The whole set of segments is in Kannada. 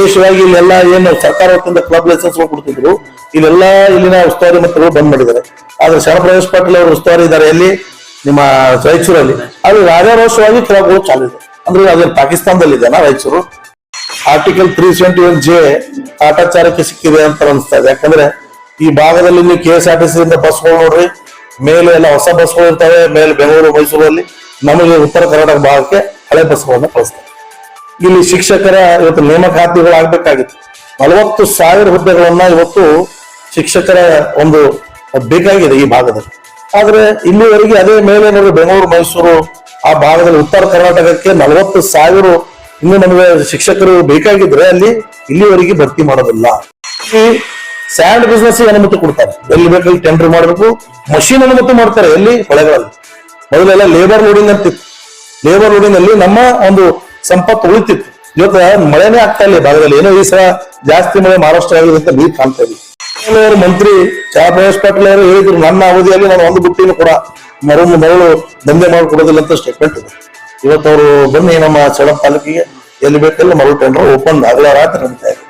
ವಿಶೇಷವಾಗಿ ಇಲ್ಲೆಲ್ಲ ಏನು ಸರ್ಕಾರ ವತಿಯಿಂದ ಕ್ಲಬ್ ಲೈಸೆನ್ಸ್ ಕೊಡ್ತಿದ್ರು, ಇಲ್ಲೆಲ್ಲ ಇಲ್ಲಿನ ಉಸ್ತುವಾರಿ ಮಂತ್ರಿಗಳು ಬಂದ್ ಮಾಡಿದ್ದಾರೆ. ಆದ್ರೆ ಶರಣಪ್ರವೇಶ್ ಪಾಟೀಲ್ ಅವರು ಉಸ್ತುವಾರಿ ಇದ್ದಾರೆ ಎಲ್ಲಿ? ನಿಮ್ಮ ರಾಯಚೂರಲ್ಲಿ. ಅದು ರಾಜಾರೋಷವಾಗಿ ಕ್ಲಬ್ಗಳು ಚಾಲು ಇದೆ. ಅಂದ್ರೆ ಅದೇ ಪಾಕಿಸ್ತಾನದಲ್ಲಿ ಇದೆನಾ Raichur. Article three seventy one J ಆಟಾಚಾರಕ್ಕೆ ಸಿಕ್ಕಿದೆ ಅಂತ ಅನಿಸ್ತಾ ಇದೆ. ಯಾಕಂದ್ರೆ ಈ ಭಾಗದಲ್ಲಿ ನೀವು K S R T C ಇಂದ ಬಸ್ಗಳು ನೋಡ್ರಿ, ಮೇಲೆ ಎಲ್ಲ ಹೊಸ ಬಸ್ಗಳು ಇರ್ತವೆ, ಮೇಲೆ ಬೆಂಗಳೂರು, ಮೈಸೂರಲ್ಲಿ ನಮಗೆ ಉತ್ತರ ಕರ್ನಾಟಕ ಭಾಗಕ್ಕೆ ಹಳೆ ಬಸ್ಗಳನ್ನ ಕಳಿಸ್ತಾರೆ. ಇಲ್ಲಿ ಶಿಕ್ಷಕರ ಇವತ್ತು ನೇಮಕಾತಿಗಳು ಆಗ್ಬೇಕಾಗಿತ್ತು ನಲವತ್ತು ಸಾವಿರ ಹುದ್ದೆಗಳನ್ನ ಇವತ್ತು ಶಿಕ್ಷಕರ ಒಂದು ಬೇಕಾಗಿದೆ ಈ ಭಾಗದಲ್ಲಿ. ಆದ್ರೆ ಇಲ್ಲಿವರೆಗೆ ಅದೇ ಮೇಲೆ ನೋಡಿ ಬೆಂಗಳೂರು, ಮೈಸೂರು, ಆ ಭಾಗದಲ್ಲಿ ಉತ್ತರ ಕರ್ನಾಟಕಕ್ಕೆ ನಲವತ್ತು ಸಾವಿರ ಇನ್ನು ನಮಗೆ ಶಿಕ್ಷಕರು ಬೇಕಾಗಿದ್ರೆ ಅಲ್ಲಿ ಇಲ್ಲಿವರೆಗೆ ಭರ್ತಿ ಮಾಡೋದಿಲ್ಲ. ಈ ಸ್ಯಾಂಡ್ ಬಿಸ್ನೆಸ್ ಅನುಮತಿ ಕೊಡ್ತಾರೆ. ಎಲ್ಲಿ ಬೇಕಲ್ಲಿ ಟೆಂಡರ್ ಮಾಡಬೇಕು. ಮಷೀನ್ ಅನುಮತಿ ಮಾಡ್ತಾರೆ ಎಲ್ಲಿ? ಹೊಳೆಗಳಲ್ಲಿ ಮೊದಲೆಲ್ಲ ಲೇಬರ್ ಲೋಡಿಂಗ್ ಅಂತಿತ್ತು. ಲೇಬರ್ ಲೋಡಿಂಗ್ ಅಲ್ಲಿ ನಮ್ಮ ಒಂದು ಸಂಪತ್ತು ಉಳಿತಿತ್ತು. ಇವತ್ತು ಮಳೆನೇ ಆಗ್ತಾ ಇಲ್ಲ. ಭಾಗದಲ್ಲಿ ಏನೋ ಈ ಸಲ ಜಾಸ್ತಿ ಮಳೆ ಮಹಾರಾಷ್ಟ್ರ ಆಗಿದೆ ಅಂತ ನೀರು ಕಾಣ್ತಾ ಇದ್ವಿ ಮಂತ್ರಿ ಪಾಟೀಲ್ ಅವರು ಹೇಳಿದ್ರು, ನನ್ನ ಅವಧಿಯಲ್ಲಿ ನಾನು ಒಂದು ಬುಟ್ಟಿನೂ ಕೂಡ ಮರಳು ಮರಳು ದಂಧೆ ಮಾಡಿಕೊಡೋದಿಲ್ಲ ಅಂತ ಸ್ಟೇಟ್ಮೆಂಟ್ ಇದೆ. ಇವತ್ತು ಅವರು ಬನ್ನಿ ನಮ್ಮ ಚಳಂ ತಾಲೂಕಿಗೆ ಎಲ್ಲಿ ಬೇಕಲ್ಲಿ ಮರಳು ಟೆಂಡರ್ ಓಪನ್ ಆಗಲ ರಾತ್ರಿ ನಡೀತಾ ಇದೆ.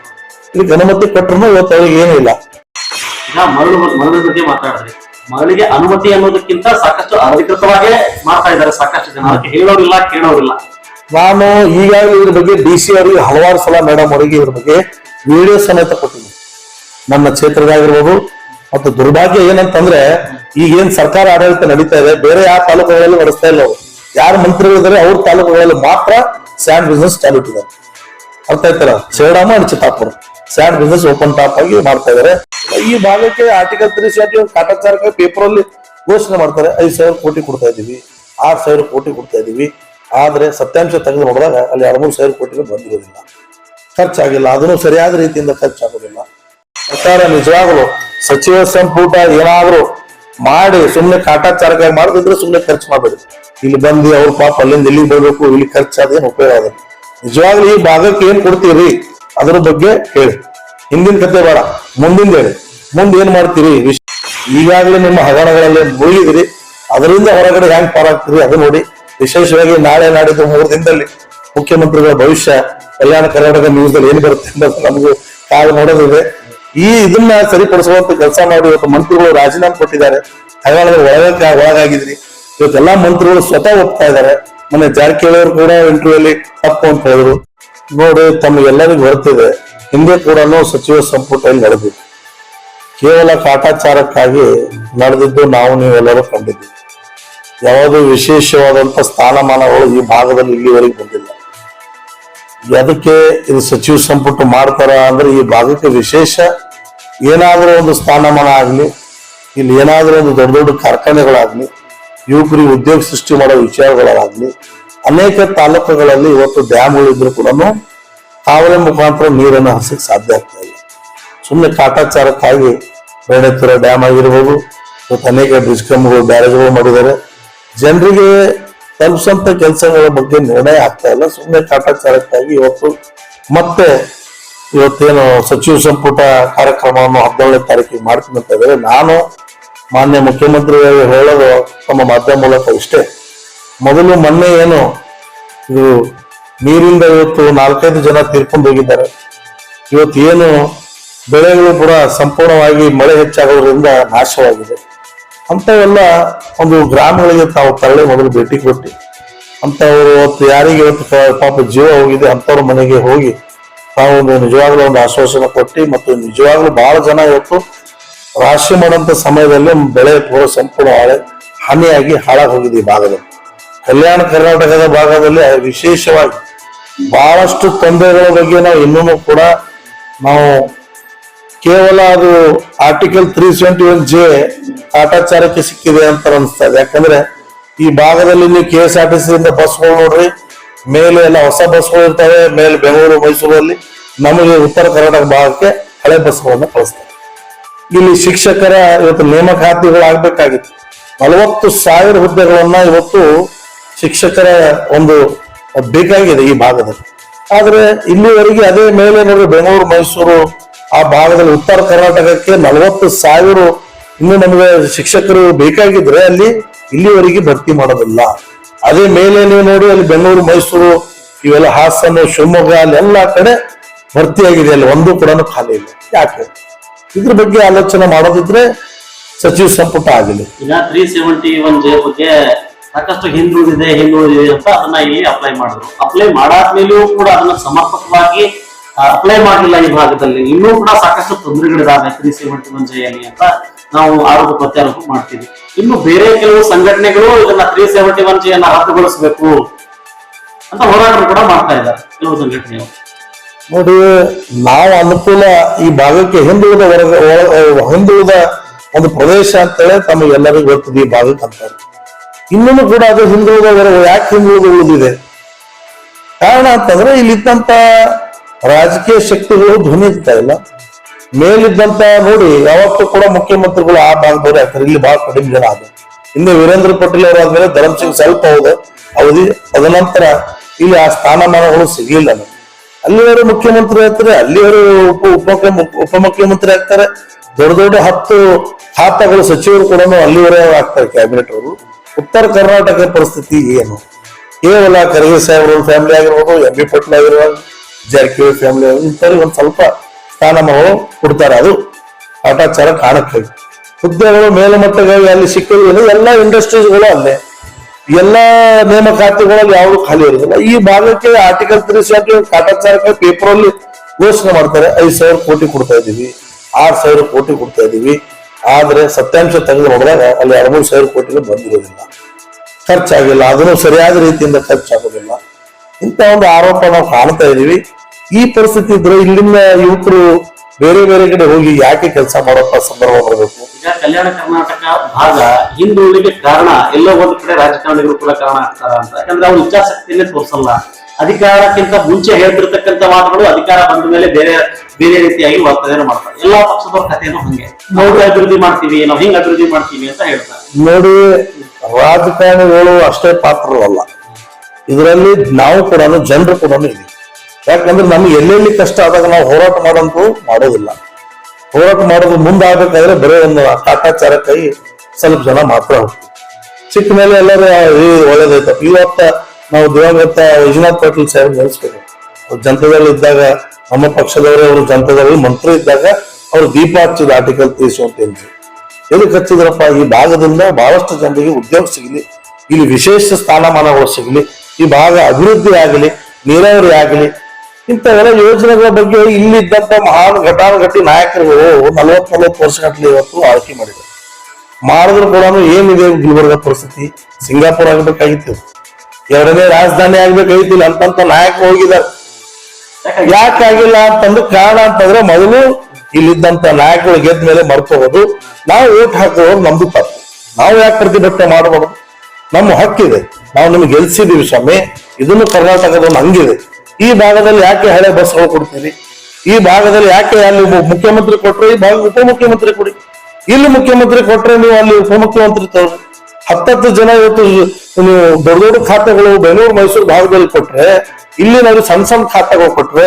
ಇಲ್ಲಿ ಅನುಮತಿ ಕೊಟ್ಟರು ಇವತ್ತು ಅವ್ರಿಗೆ ಏನೂ ಇಲ್ಲ. ಮರಳು ಮರಳಿನ ಬಗ್ಗೆ ಮಾತಾಡಿದ್ರಿ ಮರಳಿಗೆ ಅನುಮತಿ ಅನ್ನೋದಕ್ಕಿಂತ ಸಾಕಷ್ಟು ಅಧಿಕೃತವಾಗಿ ಮಾಡ್ತಾ ಇದ್ದಾರೆ ಸಾಕಷ್ಟು ಜನ. ಅದಕ್ಕೆ ಹೇಳೋರಿಲ್ಲ, ಕೇಳೋರಿಲ್ಲ. ನಾನು ಈಗಾಗಲೇ ಇದ್ರ ಬಗ್ಗೆ ಡಿ ಸಿ ಅವರಿಗೆ ಹಲವಾರು ಸಲ ಮೇಡಮ್ ಅವರಿಗೆ ಇದ್ರ ಬಗ್ಗೆ ವಿಡಿಯೋ ಸಮೇತ ಕೊಟ್ಟಿದ್ದೀನಿ. ನನ್ನ ಕ್ಷೇತ್ರದಾಗಿರ್ಬೋದು ಮತ್ತು ದುರ್ಭಾಗ್ಯ ಏನಂತಂದ್ರೆ ಈಗ ಏನ್ ಸರ್ಕಾರ ಆಡಳಿತ ನಡೀತಾ ಇದೆ, ಬೇರೆ ಯಾವ ತಾಲೂಕುಗಳಲ್ಲಿ ನಡೆಸ್ತಾ ಇಲ್ಲ ಅವರು. ಯಾರು ಮಂತ್ರಿಗಳಿದ್ದಾರೆ ಅವ್ರ ತಾಲೂಕುಗಳಲ್ಲಿ ಮಾತ್ರ ಸ್ಯಾಂಡ್ ಬಿಸ್ನೆಸ್ ಚಾಲು ಇಟ್ಟಿದ್ದಾರೆ ಅರ್ಥ ಆಯ್ತಲ್ಲ? Sedam and Chittapur. Sand business open top ಆಗಿ ಮಾಡ್ತಾ ಇದಾರೆ. ಈ ಭಾಗಕ್ಕೆ ಆರ್ಟಿಕಲ್ ತ್ರೀ ಸೆವೆಂಟಿ ಕಾಟಾಚಾರಕ್ಕೆ ಪೇಪರ್ ಅಲ್ಲಿ ಘೋಷಣೆ ಮಾಡ್ತಾರೆ, ಐದು ಸಾವಿರ ಕೋಟಿ ಕೊಡ್ತಾ ಇದೀವಿ ಆರು ಸಾವಿರ ಕೋಟಿ ಕೊಡ್ತಾ ಇದೀವಿ ಆದ್ರೆ ಸತ್ಯಾಂಶ ತೆಗೆದು ನೋಡಿದಾಗ ಅಲ್ಲಿ ಎರಡು ಮೂರು ಸಾವಿರ ಕೋಟಿ ಬಂದಿರೋದಿಲ್ಲ. ಖರ್ಚಾಗಿಲ್ಲ. ಅದನ್ನು ಸರಿಯಾದ ರೀತಿಯಿಂದ ಖರ್ಚಾಗೋದಿಲ್ಲ. ಸರ್ಕಾರ ನಿಜವಾಗಲು ಸಚಿವ ಸಂಪುಟ ಏನಾದರೂ ಮಾಡಿ ಸುಮ್ಮನೆ ಕಾಟಾಚಾರಕ್ಕಾಗಿ ಮಾಡದಿದ್ರೆ ಸುಮ್ಮನೆ ಖರ್ಚು ಮಾಡಬೇಡಿ. ಇಲ್ಲಿ ಬಂದು ಅವ್ರ ಪಾಪ ಅಲ್ಲಿಂದ ಇಲ್ಲಿಗೆ ಬರಬೇಕು, ಇಲ್ಲಿ ಖರ್ಚಾದೇನು ಉಪಯೋಗ ಆಗುತ್ತೆ ನಿಜವಾಗ್ಲೂ ಈ ಭಾಗಕ್ಕೆ ಏನ್ ಕೊಡ್ತೀರಿ? ಅದರ ಬಗ್ಗೆ ಹೇಳಿ. ಹಿಂದಿನ ಕತೆ ಬೇಡ. ಮುಂದಿನ ಹೇಳಿ. ಮುಂದೆ ಏನ್ ಮಾಡ್ತೀರಿ? ಈಗಾಗಲೇ ನಿಮ್ಮ ಹಗರಣಗಳಲ್ಲಿ ಮುಳುಗಿದಿರಿ ಅದರಿಂದ ಹೊರಗಡೆ ಹ್ಯಾಂಗ್ ಪಾರಾಗ್ತೀರಿ? ಅದು ನೋಡಿ. ವಿಶೇಷವಾಗಿ ನಾಳೆ ನಾಡಿದ್ದು ಮೂರು ದಿನದಲ್ಲಿ ಮುಖ್ಯಮಂತ್ರಿಗಳ ಭವಿಷ್ಯ, ಕಲ್ಯಾಣ ಕರ್ನಾಟಕ ನ್ಯೂಸ್ ಅಲ್ಲಿ ಏನು ಬರುತ್ತೆ ಅಂತ ನಮಗೂ ಕಾದು ನೋಡೋದಿದೆ ಈ ಇದನ್ನ ಸರಿಪಡಿಸುವಂತ ಕೆಲಸ ಮಾಡಿ ಇವತ್ತು ಮಂತ್ರಿಗಳು ರಾಜೀನಾಮೆ ಕೊಟ್ಟಿದ್ದಾರೆ. ಹಗರಣದ ಒಳಗ ಒಳಗಾಗಿದ್ರಿ. ಇವತ್ತೆಲ್ಲಾ ಮಂತ್ರಿಗಳು ಸ್ವತಃ ಒಪ್ತಾ ಇದ್ದಾರೆ. ಮೊನ್ನೆ ಜಾರಕಿಹೊಳಿ ಅವರು ಕೂಡ ಇಂಟರ್ವ್ಯೂ ಅಲ್ಲಿ ತಪ್ಪು ಅಂತ ಹೇಳಿದ್ರು. ನೋಡಿ ತಮಗೆಲ್ಲರಿಗೂ ಗೊತ್ತಿದೆ, ಹಿಂದೆ ಕೂಡ ಸಚಿವ ಸಂಪುಟ ಇಲ್ಲಿ ನಡೆದಿದೆ ಕೇವಲ ಕಾಟಾಚಾರಕ್ಕಾಗಿ ನಡೆದಿದ್ದು ನಾವು ನೀವೆಲ್ಲರೂ ಕಂಡಿದ್ದೀವಿ. ಯಾವುದೇ ವಿಶೇಷವಾದಂತ ಸ್ಥಾನಮಾನಗಳು ಈ ಭಾಗದಲ್ಲಿ ಇಲ್ಲಿವರೆಗೆ ಬಂದಿಲ್ಲ. ಅದಕ್ಕೆ ಇದು ಸಚಿವ ಸಂಪುಟ ಮಾಡ್ತಾರ ಅಂದ್ರೆ ಈ ಭಾಗಕ್ಕೆ ವಿಶೇಷ ಏನಾದರೂ ಒಂದು ಸ್ಥಾನಮಾನ ಆಗಲಿ, ಇಲ್ಲಿ ಏನಾದರೂ ಒಂದು ದೊಡ್ಡ ದೊಡ್ಡ ಕಾರ್ಖಾನೆಗಳಾಗಲಿ, ಯುವಕರಿಗೆ ಉದ್ಯೋಗ ಸೃಷ್ಟಿ ಮಾಡೋ ವಿಚಾರಗಳಾಗಲಿ, ಅನೇಕ ತಾಲೂಕುಗಳಲ್ಲಿ ಇವತ್ತು ಡ್ಯಾಮ್ಗಳಿದ್ರು ಕೂಡ ಕಾವಲೆ ಮುಖಾಂತರ ನೀರನ್ನು ಹರಿಸಕ್ಕೆ ಸಾಧ್ಯ ಆಗ್ತಾ ಇಲ್ಲ. ಸುಮ್ಮನೆ ಕಾಟಾಚಾರಕ್ಕಾಗಿ ಬೇಡೇಶ್ವರ ಡ್ಯಾಮ್ ಆಗಿರ್ಬೋದು, ಇವತ್ತು ಅನೇಕ ಡಿಸ್ಕಮ್ಗಳು ಬ್ಯಾರೇಜ್ಗಳು ಮಾಡಿದ್ದಾರೆ. ಜನರಿಗೆ ತಲುಪಿಸಂತ ಕೆಲಸಗಳ ಬಗ್ಗೆ ನಿರ್ಣಯ ಆಗ್ತಾ ಇಲ್ಲ. ಸುಮ್ಮನೆ ಕಾಟಾಚಾರಕ್ಕಾಗಿ ಇವತ್ತು ಮತ್ತೆ ಇವತ್ತೇನು ಸಚಿವ ಸಂಪುಟ ಕಾರ್ಯಕ್ರಮವನ್ನು ಹದಿನೇಳನೇ ತಾರೀಕಿಗೆ ಮಾಡ್ತೀನಿ ಅಂತ ನಾನು ಮಾನ್ಯ ಮುಖ್ಯಮಂತ್ರಿಗಳು ಹೇಳೋದು ತಮ್ಮ ಮಾಧ್ಯಮ ಮೂಲಕ ಇಷ್ಟೇ. ಮೊದಲು ಮೊನ್ನೆ ಏನು ಇದು ನೀರಿಂದ ಇವತ್ತು ನಾಲ್ಕೈದು ಜನ ತೀರ್ಕೊಂಡು ಹೋಗಿದ್ದಾರೆ. ಇವತ್ತು ಏನು ಬೆಳೆಗಳು ಕೂಡ ಸಂಪೂರ್ಣವಾಗಿ ಮಳೆ ಹೆಚ್ಚಾಗೋದ್ರಿಂದ ನಾಶವಾಗಿದೆ. ಅಂಥವೆಲ್ಲ ಒಂದು ಗ್ರಾಮಗಳಿಗೆ ತಾವು ತರಳೆ ಮೊದಲು ಭೇಟಿ ಕೊಟ್ಟು ಅಂಥವರು ಇವತ್ತು ಯಾರಿಗೆ ಇವತ್ತು ಪಾಪ ಜೀವ ಹೋಗಿದೆ ಅಂಥವ್ರ ಮನೆಗೆ ಹೋಗಿ ತಾವು ಒಂದು ನಿಜವಾಗ್ಲೂ ಒಂದು ಆಶ್ವಾಸನೆ ಕೊಟ್ಟು ಮತ್ತು ನಿಜವಾಗ್ಲೂ ಬಹಳ ಜನ ಇವತ್ತು ರಾಶಿ ಮಾಡುವಂತ ಸಮಯದಲ್ಲಿ ಬೆಳೆ ಪೂರ ಸಂಪೂರ್ಣ ಹಾಳೆ, ಹಾನಿಯಾಗಿ ಹಾಳಾಗಿ ಹೋಗಿದೆ ಈ ಭಾಗದಲ್ಲಿ. ಕಲ್ಯಾಣ ಕರ್ನಾಟಕದ ಭಾಗದಲ್ಲಿ ವಿಶೇಷವಾಗಿ ಬಹಳಷ್ಟು ತೊಂದರೆಗಳ ಬಗ್ಗೆ ನಾವು ಇನ್ನೂ ಕೂಡ ನಾವು ಕೇವಲ ಅದು article three seventy one J ಕಾಟಾಚಾರಕ್ಕೆ ಸಿಕ್ಕಿದೆ ಅಂತ ಅನಿಸ್ತಾ ಇದೆ. ಯಾಕಂದ್ರೆ ಈ ಭಾಗದಲ್ಲಿ ನೀವು K S R T C ಬಸ್ಗಳು ನೋಡ್ರಿ, ಮೇಲೆ ಎಲ್ಲ ಹೊಸ ಬಸ್ಗಳು ಇರ್ತವೆ, ಮೇಲೆ ಬೆಂಗಳೂರು, ಮೈಸೂರಲ್ಲಿ ನಮಗೆ ಉತ್ತರ ಕರ್ನಾಟಕ ಭಾಗಕ್ಕೆ ಹಳೆ ಬಸ್ಗಳನ್ನು ಕಳಿಸ್ತಾರೆ. ಇಲ್ಲಿ ಶಿಕ್ಷಕರ ಇವತ್ತು ನೇಮಕಾತಿಗಳಾಗಬೇಕಾಗಿತ್ತು. ನಲವತ್ತು ಸಾವಿರ ಹುದ್ದೆಗಳನ್ನ ಇವತ್ತು ಶಿಕ್ಷಕರ ಒಂದು ಬೇಕಾಗಿದೆ ಈ ಭಾಗದಲ್ಲಿ. ಆದ್ರೆ ಇಲ್ಲಿವರೆಗೆ ಅದೇ ಮೇಲೆ ನೋಡ್ರಿ ಬೆಂಗಳೂರು, ಮೈಸೂರು ಆ ಭಾಗದಲ್ಲಿ ಉತ್ತರ ಕರ್ನಾಟಕಕ್ಕೆ ನಲವತ್ತು ಸಾವಿರ ಇನ್ನು ನಮಗೆ ಶಿಕ್ಷಕರು ಬೇಕಾಗಿದ್ರೆ ಅಲ್ಲಿ ಇಲ್ಲಿವರೆಗೆ ಭರ್ತಿ ಮಾಡೋದಿಲ್ಲ. ಅದೇ ಮೇಲೆ ನೀವು ನೋಡಿ ಅಲ್ಲಿ ಬೆಂಗಳೂರು, ಮೈಸೂರು, ಇವೆಲ್ಲ ಹಾಸನ, ಶಿವಮೊಗ್ಗ, ಅಲ್ಲಿ ಎಲ್ಲ ಕಡೆ ಭರ್ತಿಯಾಗಿದೆ ಅಲ್ಲಿ ಒಂದು ಕೂಡ ಖಾಲಿ ಇಲ್ಲ. ಯಾಕೆ? ಇದ್ರ ಬಗ್ಗೆ ಆಲೋಚನೆ ಮಾಡೋದಿದ್ರೆ ಸಚಿವ ಸಂಪುಟ ಆಗಲಿ. ತ್ರೀ ಸೆವೆಂಟಿ ಒನ್ ಜೆ ಸಾಕಷ್ಟು ಹಿಂದುಳಿದಿದೆ ಹಿಂದುಳಿದಿದೆ ಅಂತ ಅದನ್ನ ಇಲ್ಲಿ ಅಪ್ಲೈ ಮಾಡಿದ್ರು. ಅಪ್ಲೈ ಮಾಡಾದ್ಮೇಲೆಯೂ ಕೂಡ ಅದನ್ನ ಸಮರ್ಪಕವಾಗಿ ಅಪ್ಲೈ ಮಾಡಲಿಲ್ಲ ಈ ಭಾಗದಲ್ಲಿ, ಇನ್ನೂ ಕೂಡ ಸಾಕಷ್ಟು ತೊಂದರೆಗಳಿದಾವೆ. ತ್ರೀ ಸೆವೆಂಟಿ ಅಂತ ನಾವು ಆರೋಪ ಪ್ರತ್ಯಾರೋಪ ಮಾಡ್ತೀವಿ. ಇನ್ನು ಬೇರೆ ಕೆಲವು ಸಂಘಟನೆಗಳು ಇದನ್ನ ತ್ರೀ ಸೆವೆಂಟಿ ಒನ್ ಜೆಯನ್ನ ರದ್ದುಗೊಳಿಸಬೇಕು ಅಂತ ಹೋರಾಟ ಕೂಡ ಮಾಡ್ತಾ ಇದ್ದಾರೆ, ಕೆಲವು ಸಂಘಟನೆಗಳು. ನೋಡಿ, ನಾವು ಅನುಕೂಲ ಈ ಭಾಗಕ್ಕೆ ಹಿಂದುಳಿದ ವರ್ಗ ಹಿಂದುಳಿದ ಒಂದು ಪ್ರದೇಶ ಅಂತೇಳಿ ತಮಗೆ ಎಲ್ಲರಿಗೂ ಗೊತ್ತಿದೆ ಈ ಭಾಗಕ್ಕೆ ಅಂತಾರೆ ಇನ್ನೂ ಕೂಡ ಅದು ಹಿಂದುಳಿದ ವರ್ಗ ಯಾಕೆ ಹಿಂದುಳಿದ ಉಳಿದಿದೆ? ಕಾರಣ ಅಂತಂದ್ರೆ ಇಲ್ಲಿದ್ದಂತ ರಾಜಕೀಯ ಶಕ್ತಿಗಳು ಧ್ವನಿ ಇರ್ತಾ ಇಲ್ಲ. ಮೇಲಿದ್ದಂತ ನೋಡಿ ಯಾವತ್ತೂ ಕೂಡ ಮುಖ್ಯಮಂತ್ರಿಗಳು ಆ ಭಾಗದವರು ಆಗ್ತಾರೆ. ಇಲ್ಲಿ ಬಹಳ ಕಡಿಮೆ ಜನ ಆದ ಇನ್ನು ವೀರೇಂದ್ರ ಪಟೇಲ್ ಅವರಾದ್ಮೇಲೆ ಆದಮೇಲೆ ಸಿಂಗ್ ಸ್ವಲ್ಪ ಹೌದು. ಅವಧಿ ಅದನಂತರ ಇಲ್ಲಿ ಆ ಸ್ಥಾನಮಾನಗಳು ಸಿಗಲಿಲ್ಲ ಅಲ್ಲಿಯವರು ಮುಖ್ಯಮಂತ್ರಿ ಆಗ್ತಾರೆ, ಅಲ್ಲಿಯವರು ಉಪ ಉಪ ಮುಖ್ಯಮಂತ್ರಿ ಆಗ್ತಾರೆ. ದೊಡ್ಡ ದೊಡ್ಡ ಹತ್ತು ಖಾತೆಗಳು ಸಚಿವರು ಕೂಡ ಅಲ್ಲಿವರೇ ಆಗ್ತಾರೆ ಕ್ಯಾಬಿನೆಟ್ ಅವರು. ಉತ್ತರ ಕರ್ನಾಟಕದ ಪರಿಸ್ಥಿತಿ ಏನು? ಕೇವಲ ಖರ್ಗೆ ಸಾಹೇಬ್ರ ಫ್ಯಾಮಿಲಿ ಆಗಿರ್ಬೋದು ಎಂ ಬಿ ಪಟೇಲ್ ಆಗಿರ್ಬೋದು ಜಾರಕಿಹೊಳಿ ಫ್ಯಾಮಿಲಿ ಇಂಥವ್ರಿಗೆ ಒಂದು ಸ್ವಲ್ಪ ಸ್ಥಾನಮಾನಗಳು ಕೊಡ್ತಾರೆ ಅದು. ಪಾಠಾಚಾರ ಕಾಣಕ್ಕೆ ಹುದ್ದೆಗಳು ಮೇಲ್ಮಟ್ಟಗಾಗಿ ಅಲ್ಲಿ ಸಿಕ್ಕಿದ್ರು ಎಲ್ಲ ಇಂಡಸ್ಟ್ರೀಸ್ಗಳು ಅಲ್ಲೇ. ಎಲ್ಲ ನೇಮಕಾತಿಗಳಲ್ಲಿ ಯಾವುದು ಖಾಲಿ ಇರೋದಿಲ್ಲ. ಈ ಭಾಗಕ್ಕೆ ಆರ್ಟಿಕಲ್ ತ್ರೀ ಸೆವೆಂಟಿ ಕಾಟಾಚಾರಕ್ಕೆ ಪೇಪರ್ ಅಲ್ಲಿ ಘೋಷಣೆ ಮಾಡ್ತಾರೆ. ಐದು ಸಾವಿರ ಕೋಟಿ ಕೊಡ್ತಾ ಇದೀವಿ ಆರ್ ಸಾವಿರ ಕೋಟಿ ಕೊಡ್ತಾ ಇದೀವಿ ಆದ್ರೆ ಸತ್ಯಾಂಶ ತೆಗೆದು ನೋಡಿದಾಗ ಅಲ್ಲಿ ಎರಡು ಸಾವಿರ ಕೋಟಿಗೆ ಬಂದಿರೋದಿಲ್ಲ. ಖರ್ಚಾಗಿಲ್ಲ. ಅದನ್ನು ಸರಿಯಾದ ರೀತಿಯಿಂದ ಖರ್ಚಾಗೋದಿಲ್ಲ. ಇಂಥ ಒಂದು ಆರೋಪ ನಾವು ಕಾಣ್ತಾ ಇದೀವಿ ಈ ಪರಿಸ್ಥಿತಿ ಇದ್ರೆ ಇಲ್ಲಿಂದ ಯುವಕರು ಬೇರೆ ಬೇರೆ ಕಡೆ ಹೋಗಿ ಯಾಕೆ ಕೆಲಸ ಮಾಡುವಂತ ಸಂದರ್ಭ ಬರಬೇಕು? ಈಗ ಕಲ್ಯಾಣ ಕರ್ನಾಟಕ ಭಾಗ ಹಿಂದುಳಿಗೆ ಕಾರಣ ಎಲ್ಲೋ ಒಂದು ಕಡೆ ರಾಜಕಾರಣಿಗಳು ಕೂಡ ಕಾರಣ ಆಗ್ತಾರ ಅಂತ. ಯಾಕಂದ್ರೆ ಅವ್ರ ಇಚ್ಛಾಶಕ್ತಿಯನ್ನೇ ತೋರಿಸಲ್ಲ. ಅಧಿಕಾರಕ್ಕಿಂತ ಮುಂಚೆ ಹೇಳ್ತಿರ್ತಕ್ಕಂಥ ಮಾತುಗಳು ಅಧಿಕಾರ ಬಂದ ಮೇಲೆ ಬೇರೆ ಬೇರೆ ರೀತಿಯಾಗಿ ವರ್ತನೆ ಮಾಡ್ತಾರೆ. ಎಲ್ಲಾ ಪಕ್ಷದವ್ರ ಕಥೆನೂ ಹಂಗೆ. ನಾವು ಅಭಿವೃದ್ಧಿ ಮಾಡ್ತೀವಿ ನಾವು ಹಿಂಗ್ ಅಭಿವೃದ್ಧಿ ಮಾಡ್ತೀವಿ ಅಂತ ಹೇಳ್ತಾರೆ. ನೋಡಿ ರಾಜಕಾರಣಿಗಳು ಅಷ್ಟೇ ಪಾತ್ರವಲ್ಲ ಇದರಲ್ಲಿ ನಾವು ಕೂಡ, ಜನರು ಕೂಡ ಇದೀವಿ ಯಾಕಂದ್ರೆ ನಮ್ಗೆ ಎಲ್ಲೆಲ್ಲಿ ಕಷ್ಟ ಆದಾಗ ನಾವು ಹೋರಾಟ ಮಾಡೋದು ಮಾಡೋದಿಲ್ಲ. ಹೋರಾಟ ಮಾಡೋದು ಮುಂದಾಗಬೇಕಾದ್ರೆ ಬರೀ ಒಂದು ಕಾಟಾಚಾರಕ್ಕಾಗಿ ಸ್ವಲ್ಪ ಜನ ಮಾತ್ರ ಹೋಗ್ತೀವಿ. ಸಿಕ್ಕ ಮೇಲೆ ಎಲ್ಲರೂ ಏ ಒಳ್ಳೇದಾಯ್ತಪ್ಪ ಇವತ್ತ ನಾವು ದಿವಂಗತ ವಿಜಯನಾಥ್ ಪಾಟೀಲ್ ಸಾಹೇಬ್ ನೆನೆಸ್ಬೇಕು. ಅವ್ರು ಜನತಾದಲ್ಲಿ ಇದ್ದಾಗ, ನಮ್ಮ ಪಕ್ಷದವರೇ ಅವರು ಜನತಾದಲ್ಲಿ ಮಂತ್ರಿ ಇದ್ದಾಗ ಅವರು ದೀಪ ಹಚ್ಚಿದ ಆರ್ಟಿಕಲ್ ತಿಳಿಸುವಂತ ಹೇಳಿದ್ರು ಎದಕ್ಕೆ ಹಚ್ಚಿದ್ರಪ್ಪ? ಈ ಭಾಗದಿಂದ ಬಹಳಷ್ಟು ಜನರಿಗೆ ಉದ್ಯೋಗ ಸಿಗಲಿ. ಇಲ್ಲಿ ವಿಶೇಷ ಸ್ಥಾನಮಾನಗಳು ಸಿಗಲಿ. ಈ ಭಾಗ ಅಭಿವೃದ್ಧಿ ಆಗಲಿ, ನೀರಾವರಿ ಆಗಲಿ, ಇಂಥವೆಲ್ಲ ಯೋಜನೆಗಳ ಬಗ್ಗೆ ಇಲ್ಲಿದ್ದಂಥ ಮಹಾನ್ ಘಟಾನುಘಟಿ ನಾಯಕರುಗಳು ನಲವತ್ ನಲವತ್ತು ವರ್ಷಗಟ್ಟಲೆ ಇವತ್ತು ಆಯ್ಕೆ ಮಾಡಿದ್ದಾರೆ. ಮಾಡಿದ್ರು ಕೂಡ ಏನಿದೆ ಗುಲ್ಬರ್ಗ ಪರಿಸ್ಥಿತಿ? ಸಿಂಗಾಪುರ್ ಆಗಬೇಕಾಗಿತ್ತು. ಎರಡನೇ ರಾಜಧಾನಿ ಆಗ್ಬೇಕಾಗಿತ್ತಿಲ್ಲ ಅಂತಂತ ನಾಯಕರು ಹೋಗಿದ್ದಾರೆ. ಯಾಕ ಯಾಕೆ ಆಗಿಲ್ಲ ಅಂತಂದ್ರೆ ಕಾರಣ ಅಂತಂದ್ರೆ ಮೊದಲು ಇಲ್ಲಿದ್ದಂತ ನಾಯಕರು ಗೆದ್ದ ಮೇಲೆ ಮರ್ತೋಗೋದು. ನಾವು ಓಟ್ ಹಾಕೋದು ನಮ್ದು ತಪ್ಪು. ನಾವು ಯಾಕೆ ಪ್ರತಿಭಟನೆ ಮಾಡಬಾರ್ದು? ನಮ್ಮ ಹಕ್ಕಿದೆ. ನಾವು ನಿಮ್ಗೆ ಗೆಲ್ಸಿದೀವಿ ಸ್ವಾಮಿ. ಇದನ್ನು ಕರ್ನಾಟಕದ ಒಂದು ಹಂಗಿದೆ. ಈ ಭಾಗದಲ್ಲಿ ಯಾಕೆ ಹಳೆ ಬಸ್ಗಳು ಕೊಡ್ತೀರಿ? ಈ ಭಾಗದಲ್ಲಿ ಯಾಕೆ ಅಲ್ಲಿ ಮುಖ್ಯಮಂತ್ರಿ ಕೊಟ್ರೆ ಈ ಭಾಗ ಉಪಮುಖ್ಯಮಂತ್ರಿ ಕೊಡಿ. ಇಲ್ಲಿ ಮುಖ್ಯಮಂತ್ರಿ ಕೊಟ್ರೆ ನೀವು ಅಲ್ಲಿ ಉಪಮುಖ್ಯಮಂತ್ರಿ ತಗೊಳ್ಳಿ ಹತ್ತತ್ತು ಜನ ಇವತ್ತು ನೀವು ದೊಡ್ಡ ದೊಡ್ಡ ಖಾತೆಗಳು ಬೆಂಗಳೂರು, ಮೈಸೂರು ಭಾಗದಲ್ಲಿ ಕೊಟ್ರೆ, ಇಲ್ಲಿ ನಾವು ಸಣ್ಣ ಸಣ್ಣ ಖಾತೆಗಳು ಕೊಟ್ರೆ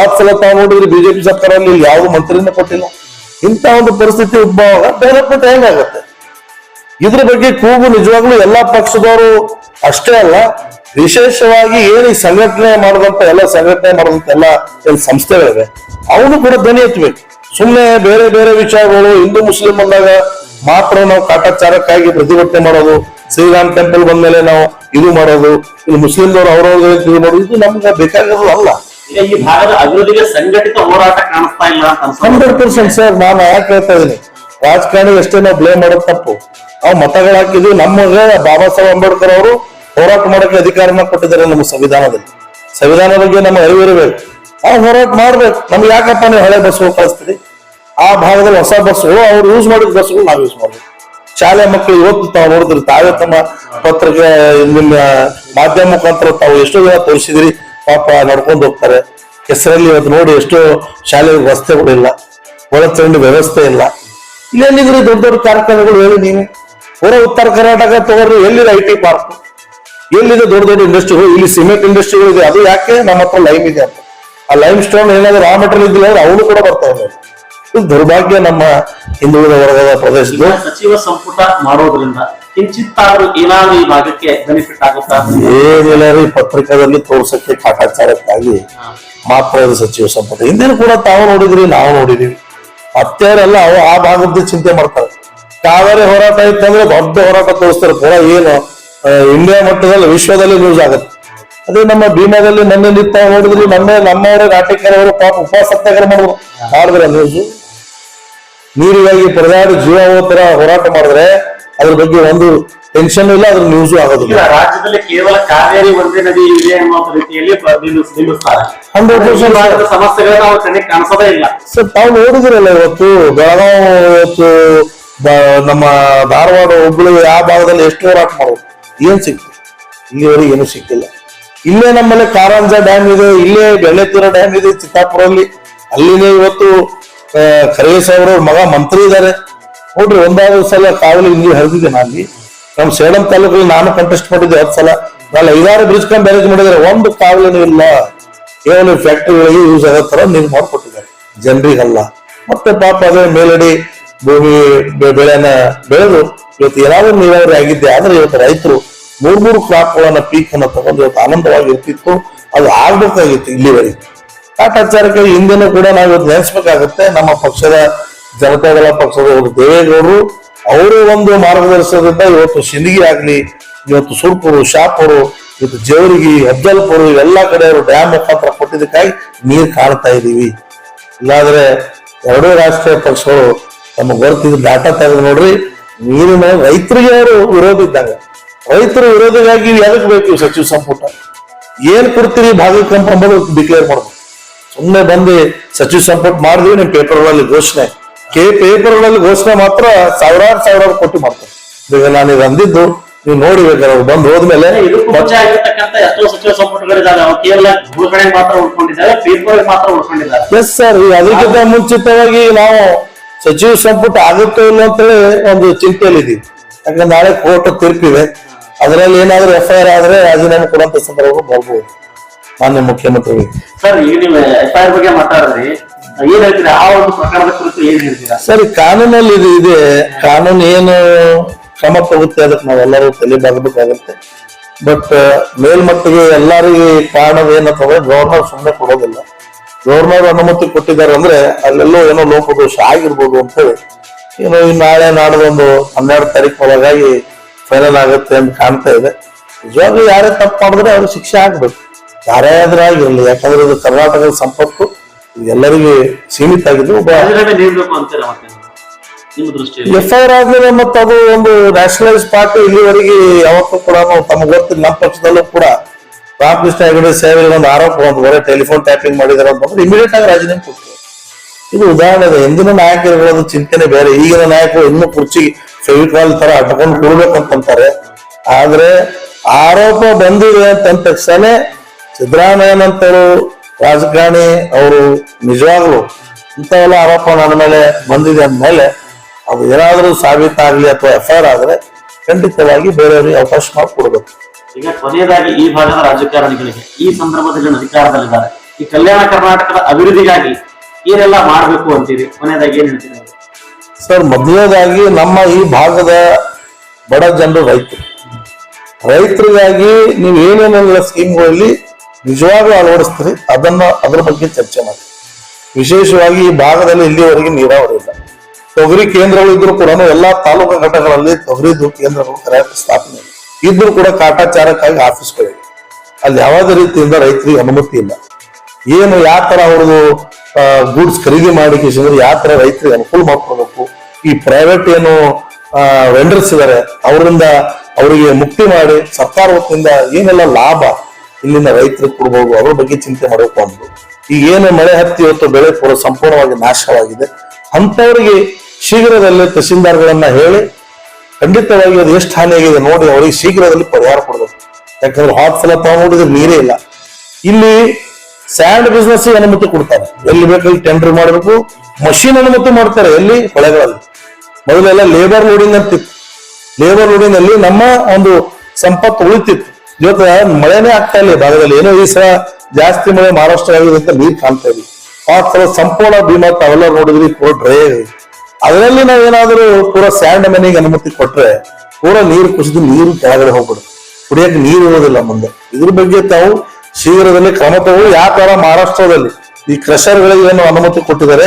ಆ ಸಲ ತಾವು ನೋಡಿದ್ರೆ ಬಿಜೆಪಿ ಸರ್ಕಾರ ಅಲ್ಲಿ ಯಾವ ಮಂತ್ರಿನ ಕೊಟ್ಟಿಲ್ಲ. ಇಂಥ ಒಂದು ಪರಿಸ್ಥಿತಿ ಉದ್ಭವ ಡೆವಲಪ್ಮೆಂಟ್ ಹೇಗಾಗತ್ತೆ? ಇದ್ರ ಬಗ್ಗೆ ಕೂಗು ನಿಜವಾಗ್ಲೂ ಎಲ್ಲಾ ಪಕ್ಷದವರು ಅಷ್ಟೇ ಅಲ್ಲ ವಿಶೇಷವಾಗಿ ಏನು ಈ ಸಂಘಟನೆ ಮಾಡಿದಂತ ಎಲ್ಲ ಸಂಘಟನೆ ಮಾಡಿದಂತ ಎಲ್ಲ ಏನ್ ಸಂಸ್ಥೆಗಳಿವೆ ಅವನು ಕೂಡ ಧ್ವನಿ ಎತ್ತಬೇಕು. ಸುಮ್ಮನೆ ಬೇರೆ ಬೇರೆ ವಿಚಾರಗಳು ಹಿಂದೂ ಮುಸ್ಲಿಂ ಬಂದಾಗ ಮಾತ್ರ ನಾವು ಕಾಟಾಚಾರಕ್ಕಾಗಿ ಪ್ರತಿಭಟನೆ ಮಾಡೋದು ಶ್ರೀರಾಮ್ ಟೆಂಪಲ್ ಬಂದ್ಮೇಲೆ ನಾವು ಇದು ಮಾಡೋದು ಇಲ್ಲಿ ಮುಸ್ಲಿಂದವರು ಅವ್ರವ್ರ ಇದು ಮಾಡೋದು ಇದು ನಮ್ಗೆ ಬೇಕಾಗಿರೋದು ಅಲ್ಲ. ಈ ಭಾಗದ ಅಭಿವೃದ್ಧಿಗೆ ಸಂಘಟಿತ ಹೋರಾಟ ಕಾಣಿಸ್ತಾ ಇಲ್ಲ ಹಂಡ್ರೆಡ್ ಪರ್ಸೆಂಟ್ ಸರ್ ನಾನು ಯಾಕೆ ಹೇಳ್ತಾ ಇದೀನಿ ರಾಜಕಾರಣಿ ಎಷ್ಟೇ ನಾವು ಬ್ಲೇಮ್ ಮಾಡೋದು ತಪ್ಪು. ನಾವು ಮತಗಳು ಹಾಕಿದ್ವಿ ನಮಗೆ ಬಾಬಾ ಸಾಹೇಬ್ ಅಂಬೇಡ್ಕರ್ ಅವರು ಹೋರಾಟ ಮಾಡಕ್ಕೆ ಅಧಿಕಾರನ ಕೊಟ್ಟಿದ್ದಾರೆ ನಮ್ಮ ಸಂವಿಧಾನದಲ್ಲಿ. ಸಂವಿಧಾನ ಬಗ್ಗೆ ನಮ್ಮ ಅರಿವಿರಬೇಕು. ಆ ಹೋರಾಟ ಮಾಡ್ಬೇಕು. ನಮ್ಗೆ ಯಾಕಪ್ಪ ನೀವು ಹಳೆ ಬಸ್ಗಳು ಕಳಿಸ್ತೀರಿ? ಆ ಭಾಗದಲ್ಲಿ ಹೊಸ ಬಸ್ಗಳು ಅವ್ರು ಯೂಸ್ ಮಾಡಿದ ಬಸ್ಗಳು ನಾವು ಯೂಸ್ ಮಾಡ್ಬೇಕು ಶಾಲೆ ಮಕ್ಕಳು ಇವತ್ತು ತಾವು ನೋಡಿದ್ರಿ, ತಾವೇ ತಮ್ಮ ಪತ್ರಿಕೆ ನಿಮ್ಮ ಮಾಧ್ಯಮ ಮುಖಾಂತರ ತಾವು ಎಷ್ಟೋ ಜನ ತೋರಿಸಿದಿರಿ. ಪಾಪ ನಡ್ಕೊಂಡು ಹೋಗ್ತಾರೆ. ಹೆಸರಲ್ಲಿ ಇವತ್ತು ನೋಡಿ ಎಷ್ಟೋ ಶಾಲೆ ರಸ್ತೆಗಳಿಲ್ಲ. ಒಳಚರಂಡಿ ವ್ಯವಸ್ಥೆ ಇಲ್ಲ. ಇಲ್ಲೇನಿದ್ರಿ ದೊಡ್ಡ ದೊಡ್ಡ ಕಾರ್ಖಾನೆಗಳು ಹೇಳಿ ನೀವೇ ಹೊರ ಉತ್ತರ ಕರ್ನಾಟಕ ತಗೋರಿ ಎಲ್ಲಿದೆ ಐ ಟಿ ಪಾರ್ಕ್ ಎಲ್ಲಿದೆ ದೊಡ್ಡ ದೊಡ್ಡ ಇಂಡಸ್ಟ್ರಿಗಳು ಇಲ್ಲಿ ಸಿಮೆಂಟ್ ಇಂಡಸ್ಟ್ರಿಗಳು ಇದೆ. ಅದು ಯಾಕೆ ನಮ್ಮ ಹತ್ರ ಲೈಮ್ ಇದೆ ಅಂತ. ಆ ಲೈಮ್ ಸ್ಟೋನ್ ಏನಾದ್ರು ರಾ ಮೆಟೀರಿಯಲ್ ಇದ್ದಿಲ್ಲ ಅಂದ್ರೆ ಅವನು ಕೂಡ ಬರ್ತಾ ಇದೆ ಇದು ದುರ್ಭಾಗ್ಯ ನಮ್ಮ ಹಿಂದುಳಿದ ವರ್ಗದ ಪ್ರದೇಶದ ಸಚಿವ ಸಂಪುಟ ಮಾಡೋದ್ರಿಂದ ಕಿಂಚಿತ್ತಾದ್ರೂ ಏನಾದ್ರೂ ಈ ಭಾಗಕ್ಕೆ ಬೆನಿಫಿಟ್ ಆಗುತ್ತಾ? ಏನಿಲ್ಲ ರೀ ಪತ್ರಿಕಾದಲ್ಲಿ ತೋರ್ಸಕ್ಕೆ ಕಾಟಾಚಾರಕ್ಕಾಗಿ ಮಾತ್ರ ಇದು ಸಚಿವ ಸಂಪುಟ. ಹಿಂದಿನ ಕೂಡ ತಾವು ನೋಡಿದ್ರಿ ನಾವು ನೋಡಿದೀವಿ. ಮತ್ತೇರೆಲ್ಲ ಅವು ಆ ಭಾಗದ ಚಿಂತೆ ಮಾಡ್ತಾರೆ. ಕಾವೇರಿ ಹೋರಾಟ ಇತ್ತಂದ್ರೆ ದೊಡ್ಡ ಹೋರಾಟ ತೋರಿಸ್ತಾರೆ. ಪೂರ ಏನು ಇಂಡಿಯಾ ಮಟ್ಟದಲ್ಲಿ ವಿಶ್ವದಲ್ಲಿ ನ್ಯೂಸ್ ಆಗುತ್ತೆ. ಅದೇ ನಮ್ಮ ಭೀಮಾದಲ್ಲಿ ಮೊನ್ನೆ ನಿಂತ ನೋಡಿದ್ರಿ ಮೊನ್ನೆ ನಮ್ಮವರೇ ನಾಟಕರವರು ಪಾಪ ಉಪವಾಸ ಸತ್ಯಾಗ್ರಹ ಮಾಡಿದ್ರು ಮಾಡಿದ್ರೆ ನ್ಯೂಸ್ ನೀರಿಗಾಗಿ ಪರದಾಡಿ ಜೀವ ಹೋಗೋ ತರ ಹೋರಾಟ ಮಾಡಿದ್ರೆ ಅದ್ರ ಬಗ್ಗೆ ಒಂದು ಟೆನ್ಷನ್ ಇಲ್ಲ ಅದ್ರ ನ್ಯೂಸು ಆಗೋದಿಲ್ಲ. ರಾಜ್ಯದಲ್ಲಿ ಕೇವಲ ಕಾವೇರಿ ಒಂದೇ ನದಿ ಇದೆ ಅನ್ನೋ ರೀತಿಯಲ್ಲಿ ನಿಲ್ಲಿಸ್ತಾರೆ ಹಂಡ್ರೆಡ್ ಪರ್ಸೆಂಟ್ ಸಮಸ್ಯೆಗಳನ್ನ ಅವ್ರ ಕಣ್ಣಿಗೆ ಕಾಣಿಸೋದೇ ಇಲ್ಲ. ಸರ್ ತಾವು ನೋಡಿದಿರಲ್ಲ ಇವತ್ತು ಬೆಳಗಾವಿ ಇವತ್ತು ನಮ್ಮ ಧಾರವಾಡ ಹುಬ್ಬಳ್ಳಿ ಆ ಭಾಗದಲ್ಲಿ ಎಷ್ಟು ಹೋರಾಟ ಮಾಡೋದು ಏನ್ ಸಿಕ್ತು? ಇಲ್ಲಿವರೆಗೆ ಏನು ಸಿಕ್ಕಿಲ್ಲ. ಇಲ್ಲೇ ನಮ್ಮಲ್ಲಿ ಕಾರಂಜ ಡ್ಯಾಮ್ ಇದೆ ಇಲ್ಲೇ ಬೆಳ್ಳೆತೀರ ಡ್ಯಾಮ್ ಇದೆ ಚಿತ್ತಾಪುರಲ್ಲಿ. ಅಲ್ಲಿನೇ ಇವತ್ತು ಕರೇಶ್ ಖರೇಶ್ ಅವರ ಮಗ ಮಂತ್ರಿ ಇದ್ದಾರೆ. ನೋಡ್ರಿ ಒಂದಾದ ಸಲ ಕಾವಲಿ ಇಲ್ಲಿ ಹರಿದಿದೆ ಅಲ್ಲಿ ನಮ್ಮ ಸೇಡಂ ತಾಲೂಕಲ್ಲಿ ನಾನು ಕಂಟೆಸ್ಟ್ ಮಾಡಿದ್ದೆ ಹತ್ತು ಸಲ. ನಾನು ಐದಾರು ಬ್ರಿಡ್ಜ್ ಕಮ್ ಬ್ಯಾರೇಜ್ ಮಾಡಿದ್ರೆ ಒಂದು ಕಾವಲಿನೂ ಇಲ್ಲ. ಕೇವಲ ಫ್ಯಾಕ್ಟ್ರಿಗಳಿಗೆ ಯೂಸ್ ಆಗೋ ತರ ನೀವು ಮಾಡಿಕೊಟ್ಟಿದ್ದಾರೆ. ಜನರಿಗಲ್ಲ. ಮತ್ತೆ ಪಾಪ ಅದೇ ಮೇಲಡಿ ಭೂಮಿ ಬೆಳೆನ ಬೆಳೆದು ಇವತ್ತು ಏನಾದ್ರೂ ನೀರಾವರಿ ಆಗಿದ್ದೆ, ಆದ್ರೆ ಇವತ್ತು ರೈತರು ಮೂರ್ ಮೂರು ಕ್ರಾಪ್ಗಳನ್ನ ಪೀಕ್ ಅನ್ನ ತಗೊಂಡು ಇವತ್ತು ಆನಂದವಾಗಿ ಇರ್ತಿತ್ತು. ಅದು ಆಗ್ಬೇಕಾಗಿತ್ತು ಇಲ್ಲಿವರೆಗೆ. ಕಾಟಾಚಾರಕ್ಕೆ ಹಿಂದೆನೂ ಕೂಡ ನಾವು ಇವತ್ತು ನೆನೆಸ್ಬೇಕಾಗತ್ತೆ. ನಮ್ಮ ಪಕ್ಷದ ಜನತಾದಳ ಪಕ್ಷದ ಒಂದು ದೇವೇಗೌಡರು, ಅವರು ಒಂದು ಮಾರ್ಗದರ್ಶನದಿಂದ ಇವತ್ತು ಸಿಂದಗಿ ಆಗಲಿ, ಇವತ್ತು ಸುರ್ಪುರು, ಶಾಪುರು, ಇವತ್ತು ಜೇವರಿಗಿ ಅಫ್ಜಲ್ಪುರು ಇವೆಲ್ಲ ಕಡೆ ಅವರು ಡ್ಯಾಮ್ ಮುಖಾಂತರ ಕೊಟ್ಟಿದ್ದಕ್ಕಾಗಿ ನೀರು ಕಾಣ್ತಾ ಇದ್ದೀವಿ ಇಲ್ಲಾಂದ್ರೆ ಎರಡೂ ರಾಷ್ಟ್ರೀಯ ಪಕ್ಷಗಳು ತಮ್ಮ ಗೊತ್ತಿದ್ದು ಡಾಟಾ ತೆಗೆದು ನೋಡ್ರಿ, ನೀರಿನ ರೈತರಿಗೆ ಅವರು ವಿರೋಧ ಇದ್ದಾಗ. ರೈತರು ವಿರೋಧಿಗಾಗಿ ಎದಕ್ ಬೇಕು ಸಚಿವ ಸಂಪುಟ? ಏನ್ ಕೊಡ್ತೀರಿ ಭಾಗಕ್ಕಂತ ಅಂಬೋದು ಡಿಕ್ಲೇರ್ ಮಾಡ್ಬೇಕು? ಸುಮ್ಮನೆ ಬಂದು ಸಚಿವ ಸಂಪುಟ ಮಾಡಿದ್ವಿ ನಿಮ್ ಪೇಪರ್ಗಳಲ್ಲಿ ಘೋಷಣೆ. ಕೆ ಪೇಪರ್ಗಳಲ್ಲಿ ಘೋಷಣೆ ಮಾತ್ರ ಸಾವಿರಾರು ಸಾವಿರಾರು ಕೋಟಿ ಮಾಡ್ತಾರೆ. ಈಗ ನಾನು ಇದು ಅಂದಿದ್ದು ನೀವು ನೋಡಿ ಬೇಕಾದ್ರೆ ಬಂದು ಹೋದ್ಮೇಲೆ ಎಸ್ ಸರ್ ಅದಕ್ಕಿಂತ ಮುಂಚಿತವಾಗಿ ನಾವು ಸಚಿವ ಸಂಪುಟ ಆಗುತ್ತೋ ಇಲ್ಲ ಅಂತೇಳಿ ಒಂದು ಚಿಂತೆಯಲ್ಲಿದ್ದೀವಿ ಯಾಕಂದ್ರೆ ನಾಳೆ ಕೋರ್ಟ್ ತೀರ್ಪಿದೆ. ಅದರಲ್ಲಿ ಏನಾದ್ರೂ ಎಫ್ ಐ ಆರ್ ಆದ್ರೆ ರಾಜೀನಾಮೆ ಕೊಡುವಂತ ಸಂದರ್ಭ ಬರ್ಬೋದು ಮಾನ್ಯ ಮುಖ್ಯಮಂತ್ರಿಗಳಿಗೆ ಸರ್ ಈಗ ನೀವು ಎಫ್ ಐ ಆರ್ ಬಗ್ಗೆ ಮಾತಾಡಿದ್ರಿ ಏನ್ ಹೇಳ್ತೀರಾ? ಸರಿ ಕಾನೂನಲ್ಲಿ ಇದು ಇದೆ. ಕಾನೂನು ಏನು ಕ್ರಮ ತಗುತ್ತೆ ಅದಕ್ಕೆ ನಾವೆಲ್ಲರೂ ತಲೆಬಾಗಬೇಕಾಗತ್ತೆ ಬಟ್ ಮೇಲ್ಮಟ್ಟಿಗೆ ಎಲ್ಲರಿಗೆ ಕಾರಣದ ಏನಂತಂದ್ರೆ ಗವರ್ನರ್ ಸುಮ್ಮನೆ ಕೊಡೋದಿಲ್ಲ. ಗವರ್ನರ್ ಅನುಮತಿ ಕೊಟ್ಟಿದ್ದಾರೆ ಅಂದ್ರೆ ಅಲ್ಲೆಲ್ಲೋ ಏನೋ ಲೋಪದೋಷ ಆಗಿರ್ಬೋದು ಅಂತ ಹೇಳಿ. ಏನೋ ಈ ನಾಳೆ ನಾಡದೊಂದು ಹನ್ನೆರಡು ತಾರೀಕು ಒಳಗಾಗಿ ಫೈನಲ್ ಆಗುತ್ತೆ ಅಂತ ಕಾಣ್ತಾ ಇದೆ. ನಿಜವಾಗ್ಲೂ ಯಾರೇ ತಪ್ಪು ಮಾಡಿದ್ರೆ ಅವ್ರಿಗೆ ಶಿಕ್ಷೆ ಆಗ್ಬೇಕು. ಯಾರೇ ಆದ್ರೆ ಆಗಿರಲಿ ಯಾಕಂದ್ರೆ ಇದು ಕರ್ನಾಟಕದ ಸಂಪತ್ತು. ಎಲ್ಲರಿಗೆ ಸೀಮಿತ ಆಗಿದ್ದು ಒಬ್ಬ ರಾಜೀನಾಮೆ ನೀಡಬೇಕು ಅಂತೀರಾ ಮತ್ತೆ ನಿಮ್ಮ ದೃಷ್ಟಿಯಲ್ಲಿ? ಎಫ್ ಐ ಆರ್ ಆದ್ಮೇಲೆ ಮತ್ತೆ ಅದು ಒಂದು ನ್ಯಾಷನಲೈಸ್ ಪಾರ್ಟಿ ಇಲ್ಲಿವರೆಗೆ ಯಾವತ್ತೂ ಕೂಡ ತಮಗೆ ಗೊತ್ತಿಲ್ಲ. ನಮ್ಮ ಪಕ್ಷದಲ್ಲೂ ಕೂಡ ರಾಮಕೃಷ್ಣ ಹೆಗಡೆ ಸೇವೆಗೆ ಒಂದು ಆರೋಪ ಒಂದು ಬರೀ ಟೆಲಿಫೋನ್ ಟ್ಯಾಪಿಂಗ್ ಮಾಡಿದಾರೆ ಅಂತಂದ್ರೆ ಇಮಿಡಿಯೇಟ್ ಆಗಿ ರಾಜೀನಾಮೆ ಕೊಟ್ಟರು ಇದು ಉದಾಹರಣೆ ಇದೆ ಹಿಂದಿನ ನಾಯಕರುಗಳದ್ದು ಚಿಂತನೆ ಬೇರೆ. ಈಗಿನ ನಾಯಕರು ಇನ್ನೂ ಕುರ್ಚಿ ಫೆವಿಕಾಲ್ ತರ ಅಟ್ಕೊಂಡು ಅಂತಂತಾರೆ ಆದ್ರೆ ಆರೋಪ ಬಂದಿದೆ ಅಂತ ತಕ್ಷಣ ಸಿದ್ದರಾಮಯ್ಯನಂತರು ರಾಜಕಾರಣಿ ಅವರು ನಿಜವಾಗ್ಲು ಇಂಥವೆಲ್ಲ ಆರೋಪ ನನ್ನ ಮೇಲೆ ಬಂದಿದೆ ಅಂದಮೇಲೆ ಅದು ಏನಾದರೂ ಸಾಬೀತಾಗಲಿ ಅಥವಾ ಎಫ್ ಐ ಆರ್ ಆದ್ರೆ ಖಂಡಿತವಾಗಿ ಬೇರೆಯವರಿಗೆ ಅವಕಾಶ ಮಾಡಿಕೊಡ್ಬೇಕು. ಈಗ ಕೊನೆಯದಾಗಿ ಈ ಭಾಗದ ರಾಜಕಾರಣಿಗಳಿಗೆ ಈ ಸಂದರ್ಭದಲ್ಲಿ ಅಧಿಕಾರದಲ್ಲಿದ್ದಾರೆ. ಈ ಕಲ್ಯಾಣ ಕರ್ನಾಟಕದ ಅಭಿವೃದ್ಧಿಗಾಗಿ ಏನೆಲ್ಲ ಮಾಡಬೇಕು ಅಂತೀರಿ? ಕೊನೆಯದಾಗಿ ಏನ್ ಹೇಳ್ತೀರಿ? ಸರ್ ಮೊದಲನೇದಾಗಿ ನಮ್ಮ ಈ ಭಾಗದ ಬಡ ಜನರು ರೈತರು. ರೈತರಿಗಾಗಿ ನೀವು ಏನೇನೆಲ್ಲ ಸ್ಕೀಮ್ಗಳಲ್ಲಿ ನಿಜವಾಗ್ಲೂ ಅಳವಡಿಸ್ತೀರಿ ಅದನ್ನ ಅದ್ರ ಬಗ್ಗೆ ಚರ್ಚೆ ಮಾಡಿ. ವಿಶೇಷವಾಗಿ ಈ ಭಾಗದಲ್ಲಿ ಇಲ್ಲಿವರೆಗೆ ನೀರಾವರಿ ಇಲ್ಲ. ತೊಗರಿ ಕೇಂದ್ರಗಳು ಇದ್ರು ಕೂಡ ಎಲ್ಲಾ ತಾಲೂಕು ಘಟಕಗಳಲ್ಲಿ ತೊಗರಿದು ಕೇಂದ್ರಗಳು ಸ್ಥಾಪನೆ. ಇದ್ರು ಕೂಡ ಕಾಟಾಚಾರಕ್ಕಾಗಿ ಆಫೀಸ್ಗಳಿವೆ ಅಲ್ಲಿ ಯಾವುದೇ ರೀತಿಯಿಂದ ರೈತರಿಗೆ ಅನುಮತಿ ಇಲ್ಲ. ಏನು ಯಾವ ತರ ಅವ್ರದ್ದು ಗೂಡ್ಸ್ ಖರೀದಿ ಮಾಡಿ ಯಾವ ತರ ರೈತರಿಗೆ ಅನುಕೂಲ ಮಾಡ್ಕೊಳ್ಬೇಕು? ಈ ಪ್ರೈವೇಟ್ ಏನು ವೆಂಡರ್ಸ್ ಇದಾರೆ, ಅವರಿಂದ ಅವರಿಗೆ ಮುಕ್ತಿ ಮಾಡಿ ಸರ್ಕಾರ ಏನೆಲ್ಲ ಲಾಭ ಇಲ್ಲಿನ ರೈತರು ಕೊಡ್ಬೋದು, ಅದ್ರ ಬಗ್ಗೆ ಚಿಂತೆ ಮಾಡಬೇಕು ಅಂದ್ರು ಈಗ ಏನು ಮಳೆ ಹತ್ತಿ ಇವತ್ತು ಬೆಳೆ ಪೂರ ಸಂಪೂರ್ಣವಾಗಿ ನಾಶವಾಗಿದೆ. ಅಂತವರಿಗೆ ಶೀಘ್ರದಲ್ಲೇ ತಹಸೀಲ್ದಾರ್ಗಳನ್ನ ಹೇಳಿ, ಖಂಡಿತವಾಗಿ ಅದು ಎಷ್ಟು ಹಾನಿಯಾಗಿದೆ ನೋಡಿ ಅವರಿಗೆ ಶೀಘ್ರದಲ್ಲಿ ಪರಿಹಾರ ಕೊಡಬೇಕು. ಯಾಕಂದ್ರೆ ಹಾಟ್ ಫಲ ತಾವು ನೀರೇ ಇಲ್ಲ. ಇಲ್ಲಿ ಸ್ಯಾಂಡ್ ಬಿಸ್ನೆಸ್ ಅನುಮತಿ ಕೊಡ್ತಾರೆ. ಎಲ್ಲಿ ಬೇಕಲ್ಲಿ ಟೆಂಡರ್ ಮಾಡಬೇಕು. ಮಷಿನ್ ಅನುಮತಿ ಮಾಡ್ತಾರೆ ಎಲ್ಲಿ? ಹೊಳೆಗಳಲ್ಲಿ ಮೊದಲೆಲ್ಲ ಲೇಬರ್ ಲೋಡಿಂಗ್ ಅಂತಿತ್ತು. ಲೇಬರ್ ಲೋಡಿಂಗ್ ಅಲ್ಲಿ ನಮ್ಮ ಒಂದು ಸಂಪತ್ತು ಉಳಿತಿತ್ತು. ಇವತ್ತು ಮಳೆನೇ ಆಗ್ತಾ ಇಲ್ಲ ಭಾಗದಲ್ಲಿ. ಏನೋ ಈ ಸಲ ಜಾಸ್ತಿ ಮಳೆ ಮಹಾರಾಷ್ಟ್ರ ಆಗಿದೆ ಅಂತ ನೀರ್ ಕಾಣ್ತಾ ಇದೆ ಆ ಸಂಪೂರ್ಣ ಭೀಮಾ ತಾವೆಲ್ಲ ನೋಡಿದ್ರಿ, ಪೂರ ಡ್ರೈ ಅದರಲ್ಲಿ ನಾವೇನಾದ್ರೂ ಪೂರ ಸ್ಯಾಂಡ್ ಮನೆಗೆ ಅನುಮತಿ ಕೊಟ್ರೆ ಪೂರ ನೀರು ಕುಸಿದು ನೀರು ಕೆಳಗಡೆ ಹೋಗ್ಬಿಡುತ್ತೆ. ಕುಡಿಯಕ್ಕೆ ನೀರು ಇರೋದಿಲ್ಲ ಮುಂದೆ. ಇದ್ರ ಬಗ್ಗೆ ತಾವು ಶೀಘ್ರದಲ್ಲಿ ಕ್ರಮ ತಗೊಳ್ಳಿ. ಯಾವ ಮಹಾರಾಷ್ಟ್ರದಲ್ಲಿ ಈ ಕ್ರಷರ್ಗಳಿಗೆ ಏನು ಅನುಮತಿ ಕೊಟ್ಟಿದ್ದಾರೆ.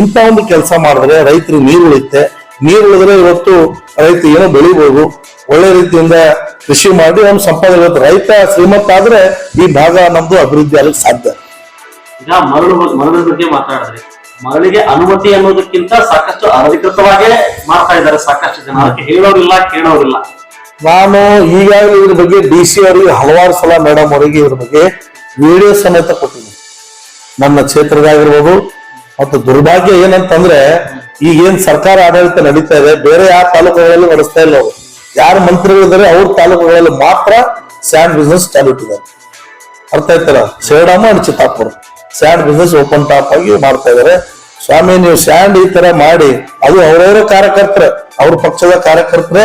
ಇಂಥ ಒಂದು ಕೆಲಸ ಮಾಡಿದ್ರೆ ರೈತರಿಗೆ ನೀರು ಉಳಿಯುತ್ತೆ ನೀರು ಉಳಿದ್ರೆ ಇವತ್ತು ರೈತ ಏನೋ ಬೆಳಿಬಹುದು ಒಳ್ಳೆ ರೀತಿಯಿಂದ ಕೃಷಿ ಮಾಡಿ ಒಂದು ಸಂಪಾದನೆ ರೈತ ಶ್ರೀಮಂತ ಆದ್ರೆ ಈ ಭಾಗ ನಮ್ದು ಅಭಿವೃದ್ಧಿ ಆಗಲಿಕ್ಕೆ ಸಾಧ್ಯ. ಈಗ ಮರಳು ಮರಳಿನ ಬಗ್ಗೆ ಮಾತಾಡಿದ್ರೆ ಮರಳಿಗೆ ಅನುಮತಿ ಅನ್ನೋದಕ್ಕಿಂತ ಸಾಕಷ್ಟು ಅನಧಿಕೃತವಾಗೇ ಮಾಡ್ತಾ ಇದ್ದಾರೆ ಸಾಕಷ್ಟು ಜನ. ಅದಕ್ಕೆ ಹೇಳೋರಿಲ್ಲ ಕೇಳೋರಿಲ್ಲ. ನಾನು ಈಗಾಗಲೇ ಇದ್ರ ಬಗ್ಗೆ ಡಿ ಸಿ ಅವರಿಗೆ ಹಲವಾರು ಸಲ ಮೇಡಮ್ ಅವರಿಗೆ ಇದ್ರ ಬಗ್ಗೆ ವಿಡಿಯೋ ಸಮೇತ ಕೊಟ್ಟಿದ್ದೀನಿ. ನನ್ನ ಕ್ಷೇತ್ರದಾಗಿರ್ಬೋದು ಮತ್ತು ದುರ್ಭಾಗ್ಯ ಏನಂತಂದ್ರೆ ಈಗೇನ್ ಸರ್ಕಾರ ಆಡಳಿತ ನಡೀತಾ ಇದೆ ಬೇರೆ ಯಾವ ತಾಲೂಕುಗಳಲ್ಲಿ ನಡೆಸ್ತಾ ಇಲ್ಲ ಅವರು. ಯಾರು ಮಂತ್ರಿಗಳಿದ್ದಾರೆ ಅವ್ರ ತಾಲೂಕುಗಳಲ್ಲಿ ಮಾತ್ರ ಸ್ಯಾಂಡ್ ಬಿಸ್ನೆಸ್ ಚಾಲು ಇಟ್ಟಿದ್ದಾರೆ ಅರ್ಥ ಆಯ್ತಲ್ಲ? Sedam and Chittapur. Sand business open top ಆಗಿ ಮಾಡ್ತಾ ಇದಾರೆ. ಸ್ವಾಮಿ, ನೀವು ಸ್ಯಾಂಡ್ ಈ ತರ ಮಾಡಿ, ಅದು ಅವರವರ ಕಾರ್ಯಕರ್ತರೆ, ಅವ್ರ ಪಕ್ಷದ ಕಾರ್ಯಕರ್ತರೆ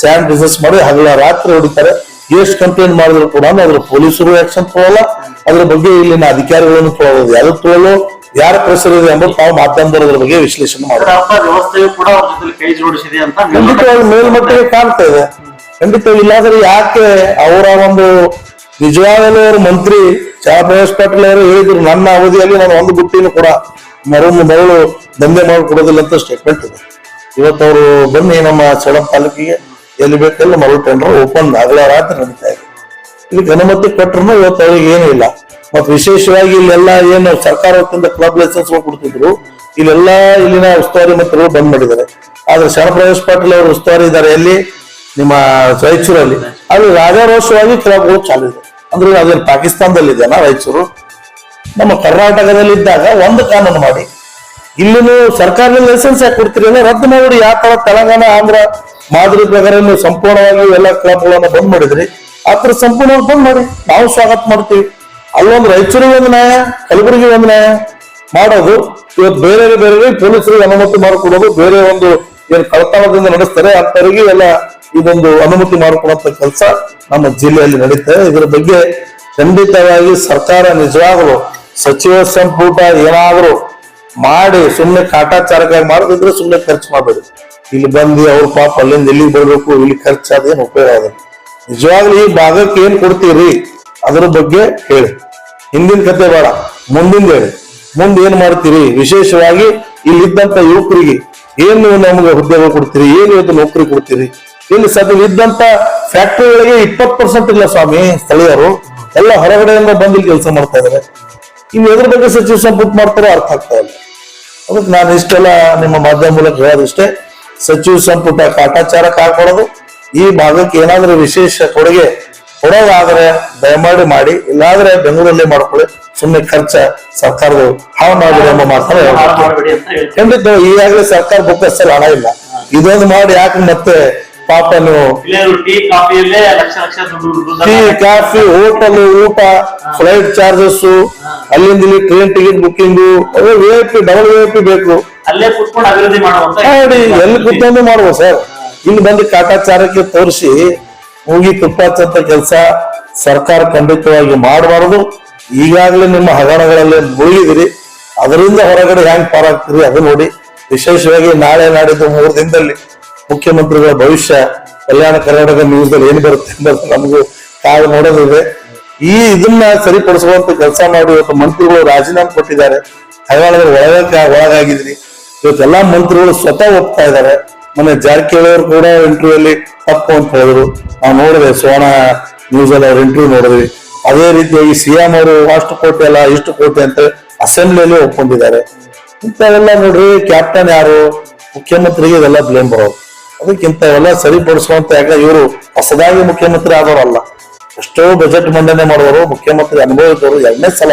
ಸ್ಯಾಂಡ್ ಬಿಸ್ನೆಸ್ ಮಾಡಿ ಹಗಲ ರಾತ್ರಿ ಹೊಡಿತಾರೆ. ಎಷ್ಟು ಕಂಪ್ಲೇಂಟ್ ಮಾಡಿದ್ರು ಕೂಡ ಅದ್ರ ಪೊಲೀಸರು ಆಕ್ಷನ್ ತಗೊಳ್ಳಲ್ಲ ಅದ್ರ ಬಗ್ಗೆ ಇಲ್ಲಿನ ಅಧಿಕಾರಿಗಳನ್ನು ತೊಗೊಳ್ಳೋದು ಯಾರು ತಗೊಳ್ಳೋ ಯಾರ ಪ್ರೆಷರ್ ಇದೆ ಎಂಬುದು ತಾವು ಮಾಧ್ಯಮದವ್ರ ಬಗ್ಗೆ ವಿಶ್ಲೇಷಣೆ ಅರ್ಥ ವ್ಯವಸ್ಥೆಯು ಕೂಡ ಅವ್ರ ಜೊತೆ ಕೈ ಜೋಡಿಸಿದೆ ಅಂತ ಖಂಡಿತವಾಗಿ ಮೇಲ್ಮಟ್ಟಿಗೆ ಕಾಣ್ತಾ ಇದೆ. ಖಂಡಿತವಾಗಿ ಇಲ್ಲಾಂದ್ರೆ ಯಾಕೆ ಅವರ ಒಂದು ನಿಜವಾಗಲೂ ಅವರು ಮಂತ್ರಿ ಚಾಮರಾಜ್ ಪಾಟೀಲ್ ಅವರು ಹೇಳಿದ್ರು ನನ್ನ ಅವಧಿಯಲ್ಲಿ ನಾನು ಒಂದು ಗುಟ್ಟಿನೂ ಕೂಡ ಮರಳು ಮರಳು ದಂಧೆ ಮಾಡಿಕೊಡೋದಿಲ್ಲ ಅಂತ ಸ್ಟೇಟ್ಮೆಂಟ್ ಇದೆ. ಇವತ್ತು ಅವರು ಬನ್ನಿ ನಮ್ಮ ಸಡನ್ ತಾಲೂಕಿಗೆ. ಎಲ್ಲಿ ಬೇಕಲ್ಲಿ ಮರಳು ಟೆಂಡರ್ ಓಪನ್ ಆಗಲೇ ರಾತ್ರಿ ನಡೀತಾ ಇದೆ. ಇಲ್ಲಿ ಅನುಮತಿ ಕೊಟ್ಟರು ಇವತ್ತು ಅವ್ರಿಗೆ ಏನೂ ಇಲ್ಲ. ಮತ್ತು ವಿಶೇಷವಾಗಿ ಇಲ್ಲೆಲ್ಲ ಏನು ಸರ್ಕಾರ ವತಿಯಿಂದ ಕ್ಲಬ್ ಲೈಸೆನ್ಸ್ ಕೊಡ್ತಿದ್ರು ಇಲ್ಲೆಲ್ಲ ಇಲ್ಲಿನ ಉಸ್ತುವಾರಿ ಮಂತ್ರಿಗಳು ಬಂದ್ ಮಾಡಿದ್ದಾರೆ. ಆದ್ರೆ ಶರಣಪ್ರವೇಶ್ ಪಾಟೀಲ್ ಅವರು ಉಸ್ತುವಾರಿ ಇದ್ದಾರೆ ಎಲ್ಲಿ? ನಿಮ್ಮ ರಾಯಚೂರಲ್ಲಿ. ಅಲ್ಲಿ ರಾಜಾರೋಷವಾಗಿ ಕ್ಲಬ್ಗಳು ಚಾಲು ಇದೆ. ಅಂದ್ರೆ ಅದೇನು ಪಾಕಿಸ್ತಾನದಲ್ಲಿ ಇದೆನಾ ರಾಯಚೂರು? ನಮ್ಮ ಕರ್ನಾಟಕದಲ್ಲಿ ಇದ್ದಾಗ ಒಂದು ಕಾನೂನು ಮಾಡಿ. ಇಲ್ಲಿನೂ ಸರ್ಕಾರದ ಲೈಸೆನ್ಸ್ ಯಾಕೆ ಕೊಡ್ತೀರಿ ಅಂದ್ರೆ ರದ್ದು ಮಾಡಿ ಯಾವ ತರ ತೆಲಂಗಾಣ, ಆಂಧ್ರ, ಮಾದರಿ ಪ್ರಕಾರ ಸಂಪೂರ್ಣವಾಗಿ ಎಲ್ಲ ಕ್ಲಬ್ಗಳನ್ನು ಬಂದ್ ಮಾಡಿದ್ರಿ. ಆ ತರ ಸಂಪೂರ್ಣವಾಗಿ ಬಂದ್ ಮಾಡಿ. ನಾವು ಸ್ವಾಗತ ಮಾಡ್ತೀವಿ. ಅಲ್ಲೊಂದು ರಾಯಚೂರಿಗೆ ಒಂದು ನ್ಯಾಯ, ಕಲಬುರಗಿ ಒಂದು ನ್ಯಾಯ ಮಾಡೋದು. ಇವತ್ತು ಬೇರೆ ಬೇರೆ ಪೊಲೀಸರಿಗೆ ಅನುಮತಿ ಮಾಡಿಕೊಡೋದು, ಬೇರೆ ಒಂದು ಏನು ಕಳತನದಿಂದ ನಡೆಸ್ತಾರೆ, ಅಂತವರಿಗೆ ಎಲ್ಲ ಇದೊಂದು ಅನುಮತಿ ಮಾಡಿಕೊಡುವಂತ ಕೆಲಸ ನಮ್ಮ ಜಿಲ್ಲೆಯಲ್ಲಿ ನಡೀತದೆ ಇದರ ಬಗ್ಗೆ ಖಂಡಿತವಾಗಿ ಸರ್ಕಾರ ನಿಜವಾಗಲು ಸಚಿವ ಸಂಪುಟ ಏನಾದರೂ ಮಾಡಿ ಸುಮ್ಮನೆ ಕಾಟಾಚಾರಕ್ಕಾಗಿ ಮಾಡೋದಿದ್ರೆ ಸುಮ್ಮನೆ ಖರ್ಚು ಮಾಡಬೇಡಿ. ಇಲ್ಲಿ ಬಂದು ಅವ್ರ ಪಾಪ ಅಲ್ಲಿಂದ ಇಲ್ಲಿಗೆ ಬರಬೇಕು, ಇಲ್ಲಿ ಖರ್ಚು ಅದೇನು ಉಪಯೋಗ ಆಗೋದು ನಿಜವಾಗ್ಲೂ ಈ ಭಾಗಕ್ಕೆ ಏನ್ ಕೊಡ್ತೀರಿ? ಅದರ ಬಗ್ಗೆ ಹೇಳಿ. ಹಿಂದಿನ ಕತೆ ಬೇಡ, ಮುಂದಿನ ಹೇಳಿ ಮುಂದೆ ಏನ್ ಮಾಡ್ತೀರಿ? ವಿಶೇಷವಾಗಿ ಇಲ್ಲಿದ್ದಂತ ಯುವಕರಿಗೆ ಏನು ನಮ್ಗೆ ಉದ್ಯೋಗ ಕೊಡ್ತೀರಿ? ಏನು ಇವತ್ತು ನೌಕರಿ ಕೊಡ್ತೀರಿ? ಇಲ್ಲಿ ಸದ್ಯ ಇದ್ದಂತ ಫ್ಯಾಕ್ಟರಿಗಳಿಗೆ ಇಪ್ಪತ್ತು ಪರ್ಸೆಂಟ್ ಇಲ್ಲ ಸ್ವಾಮಿ, ಸ್ಥಳೀಯರು. ಎಲ್ಲ ಹೊರಗಡೆಯಿಂದ ಬಂದು ಕೆಲಸ ಮಾಡ್ತಾ ಇದಾರೆ. ಇನ್ನು ಎದ್ರ ಬಗ್ಗೆ ಸಚಿವ ಸಂಪುಟ ಮಾಡ್ತಾರೋ ಅರ್ಥ ಆಗ್ತಾ ಇಲ್ಲ. ಅದಕ್ಕೆ ನಾನು ಇಷ್ಟೆಲ್ಲ ನಿಮ್ಮ ಮಾಧ್ಯಮ ಮೂಲಕ ಹೇಳೋದಿಷ್ಟೇ. ಸಚಿವ ಸಂಪುಟ ಕಾಟಾಚಾರ ಹಾಕೊಡೋದು ಈ ಭಾಗಕ್ಕೆ ಏನಾದರೂ ವಿಶೇಷ ಕೊಡುಗೆ ಕೊಡೋದಾದ್ರೆ ದಯಮಾಡಿ ಮಾಡಿ ಇಲ್ಲಾದ್ರೆ ಬೆಂಗಳೂರಲ್ಲಿ ಮಾಡ್ಕೊಳ್ಳಿ. ಸುಮ್ಮನೆ ಖರ್ಚ ಸರ್ಕಾರದ ಹಾವು ಮಾಡಬೇಡಿ ಎಂಬ ಮಾತನ್ನ ಹಾಳು ಹೇಳ್ಬೇಕು. ಮಾಡಬೇಡಿ ಅಂತ ಹೇಳ್ತಾರೆ ಖಂಡಿತ ಈಗಾಗಲೇ ಸರ್ಕಾರ ಬೊಕ್ಕಸಲ್ಲಿ ಹಣ ಇಲ್ಲ. ಇದೊಂದು ಮಾಡಿ ಯಾಕೆ ಮತ್ತೆ ಪಾಪ ನೀವು ಟೀ ಕಾಫಿ ಹೋಟೆಲ್ ಊಟ ಫ್ಲೈಟ್ ಚಾರ್ಜಸ್ ಅಲ್ಲಿಂದ ಇಲ್ಲಿ train ticket booking V I P double V I P ಬೇಕು. ಅಲ್ಲೇ ಕುತ್ಕೊಂಡು ಅಭಿವೃದ್ಧಿ ನೋಡಿ ಎಲ್ಲಿ ಕುತ್ಕೊಂಡು ಮಾಡ್ಬೋದು ಸರ್? ಇಲ್ಲಿ ಬಂದು ಕಾಟಾಚಾರಕ್ಕೆ ತೋರಿಸಿ ಹೋಗಿ ತುಪ್ಪಾಚಂತ ಕೆಲಸ ಸರ್ಕಾರ ಖಂಡಿತವಾಗಿ ಮಾಡಬಾರದು. ಈಗಾಗಲೇ ನಿಮ್ಮ ಹಗರಣಗಳಲ್ಲಿ ಮುಳುಗಿದಿರಿ ಅದರಿಂದ ಹೊರಗಡೆ ಹ್ಯಾಂಗ್ ಪಾರಾಗ್ತೀರಿ ಅದು ನೋಡಿ. ವಿಶೇಷವಾಗಿ ನಾಳೆ ನಾಡಿದ್ದು ಮೂರು ದಿನದಲ್ಲಿ ಮುಖ್ಯಮಂತ್ರಿಗಳ ಭವಿಷ್ಯ, ಕಲ್ಯಾಣ ಕರ್ನಾಟಕ ನ್ಯೂಸ್ ದಲ್ಲಿ ಏನು ಬರುತ್ತೆ ಅಂತ ನಮಗೂ ಕಾದು ನೋಡೋದಿದೆ ಈ ಇದನ್ನ ಸರಿಪಡಿಸುವಂತ ಕೆಲಸ ಮಾಡಿ ಇವತ್ತು ಮಂತ್ರಿಗಳು ರಾಜೀನಾಮೆ ಕೊಟ್ಟಿದ್ದಾರೆ. ಹಗರಣದಲ್ಲಿ ಒಳಗ ಒಳಗಾಗಿದ್ರಿ ಇವತ್ತೆಲ್ಲಾ ಮಂತ್ರಿಗಳು ಸ್ವತಃ ಒಪ್ತಾ ಇದ್ದಾರೆ. ಮೊನ್ನೆ ಜಾರಕಿಹೊಳಿ ಅವರು ಕೂಡ ಇಂಟರ್ವ್ಯೂ ಅಲ್ಲಿ ತಪ್ಪು ಅಂತ ಹೇಳಿದ್ರು. ನಾವು ನೋಡಿದೆ ಸೋಣ ನ್ಯೂಸ್ ಅಲ್ಲಿ ಅವ್ರ ಇಂಟರ್ವ್ಯೂ ನೋಡಿದ್ವಿ. ಅದೇ ರೀತಿಯಾಗಿ ಸಿಎಂ ಅವರು ಅಷ್ಟು ಕೋಟಿ ಅಲ್ಲ, ಇಷ್ಟು ಕೋಟಿ ಅಂತ ಅಸೆಂಬ್ಲಿಯಲ್ಲಿ ಒಪ್ಕೊಂಡಿದ್ದಾರೆ. ಇಂಥವೆಲ್ಲ ನೋಡ್ರಿ ಕ್ಯಾಪ್ಟನ್ ಯಾರು? ಮುಖ್ಯಮಂತ್ರಿಗೆ ಇದೆಲ್ಲ ಬ್ಲೇಮ್ ಬರೋದು ಅದಕ್ಕಿಂತ ಎಲ್ಲ ಸರಿಪಡಿಸುವಂತ ಯಾಕೆ ಇವರು ಹೊಸದಾಗಿ ಮುಖ್ಯಮಂತ್ರಿ ಆದವರಲ್ಲ ಎಷ್ಟೋ ಬಜೆಟ್ ಮಂಡನೆ ಮಾಡುವವರು ಮುಖ್ಯಮಂತ್ರಿ ಅನುಭವಿಸಿದವರು ಎರಡನೇ ಸಲ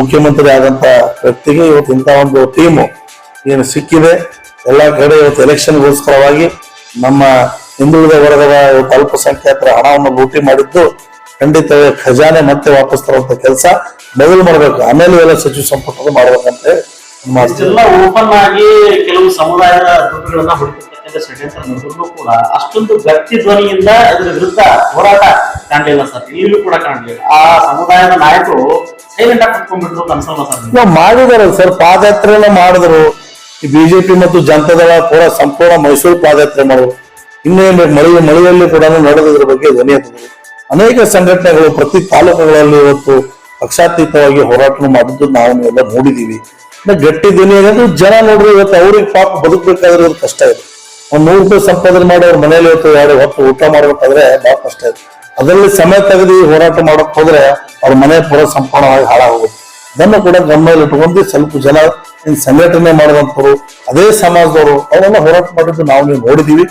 ಮುಖ್ಯಮಂತ್ರಿ ಆದಂತ ವ್ಯಕ್ತಿಗೆ ಇವತ್ತು ಇಂಥ ಒಂದು ಟೀಮು ಏನು ಸಿಕ್ಕಿದೆ. ಎಲ್ಲಾ ಕಡೆ ಇವತ್ತು ಎಲೆಕ್ಷನ್ಗೋಸ್ಕರವಾಗಿ ನಮ್ಮ ಹಿಂದುಳಿದ ವರ್ಗದ ಇವತ್ತು ಅಲ್ಪಸಂಖ್ಯಾತರ ಹಣವನ್ನು ಲೂಟಿ ಮಾಡಿದ್ದು ಖಂಡಿತ ಖಜಾನೆ ಮತ್ತೆ ವಾಪಸ್ ತರುವಂತ ಕೆಲಸ ಮೊದಲು ಮಾಡಬೇಕು. ಆಮೇಲೆ ಎಲ್ಲ ಸಚಿವ ಸಂಪುಟದ ಮಾಡ್ಬೇಕಂತ ನಮ್ಮ ಇಷ್ಟೆಲ್ಲ ಓಪನ್ ಆಗಿ ಕೆಲವು ಸಮುದಾಯದ ದುಡ್ಡುಗಳನ್ನ ಹೊಡಿತಕ್ಕಂಥ ಷಡ್ಯಂತ್ರ ನಡೆದ್ರು ಕೂಡ ಅಷ್ಟೊಂದು ಗಟ್ಟಿ ಧ್ವನಿಯಿಂದ ಇದರ ವಿರುದ್ಧ ಹೋರಾಟ ಕಾಣಲಿಲ್ಲ ಸರ್. ಇಲ್ಲೂ ಕೂಡ ಕಾಣಲಿಲ್ಲ. ಆ ಸಮುದಾಯದ ನಾಯಕರು ಸೈಲೆಂಟ್ ಆಗಿ ಕುತ್ಕೊಂಡ್ಬಿಟ್ರು ಅನ್ಸಲ್ಲ ಸರ್ ಮಾಡಿದಾರೆ ಸರ್. ಪಾದಯಾತ್ರೆ ಮಾಡಿದ್ರು. ಬಿಜೆಪಿ ಮತ್ತು ಜನತಾದಳ ಪೂರ ಸಂಪೂರ್ಣ ಮೈಸೂರು ಪಾದಯಾತ್ರೆ ಮಾಡುವ ಇನ್ನೇನು ಮಳೆ ಮಳೆಯಲ್ಲಿ ಕೂಡ ನಡೆದಿದ್ರ ಬಗ್ಗೆ ಧ್ವನಿ ಎತ್ತಿದರು ಅನೇಕ ಸಂಘಟನೆಗಳು ಪ್ರತಿ ತಾಲೂಕುಗಳಲ್ಲಿ ಇವತ್ತು ಪಕ್ಷಾತೀತವಾಗಿ ಹೋರಾಟ ಮಾಡಿದ್ದು ನಾವು ಎಲ್ಲ ನೋಡಿದೀವಿ ಗಟ್ಟಿ ಧ್ವನಿ ಏನಂದ್ರೆ ಜನ ನೋಡ್ರಿ ಇವತ್ತು ಅವ್ರಿಗೆ ಪಾಪ ಬದುಕಬೇಕಾದ್ರೆ ಕಷ್ಟ ಇದೆ. ಒಂದು ನೂರು ರೂಪಾಯಿ ಸಂಪಾದನೆ ಮಾಡಿ ಅವ್ರ ಮನೇಲಿ ಇವತ್ತು ಎರಡು ಹೊತ್ತು ಊಟ ಮಾಡ್ಬೇಕಾದ್ರೆ ಬಹಳ ಕಷ್ಟ ಇದೆ. ಅದರಲ್ಲಿ ಸಮಯ ತೆಗೆದು ಹೋರಾಟ ಮಾಡಕ್ ಹೋದ್ರೆ ಅವ್ರ ಮನೆ ಪೂರ ಸಂಪೂರ್ಣವಾಗಿ ಹಾಳಾಗೋಗುತ್ತೆ. ಇದನ್ನು ಕೂಡ ಗಮನದಲ್ಲಿ ಇಟ್ಕೊಂಡು ಸ್ವಲ್ಪ ಜನ ಸಂಘಟನೆ ಮಾಡುವಂತವ್ರು ಅದೇ ಸಮಾಜದವರು, ಅವರನ್ನ ಹೋರಾಟ ಮಾಡಿದ್ದು ನಾವು ನೀವು ನೋಡಿದೀವಿ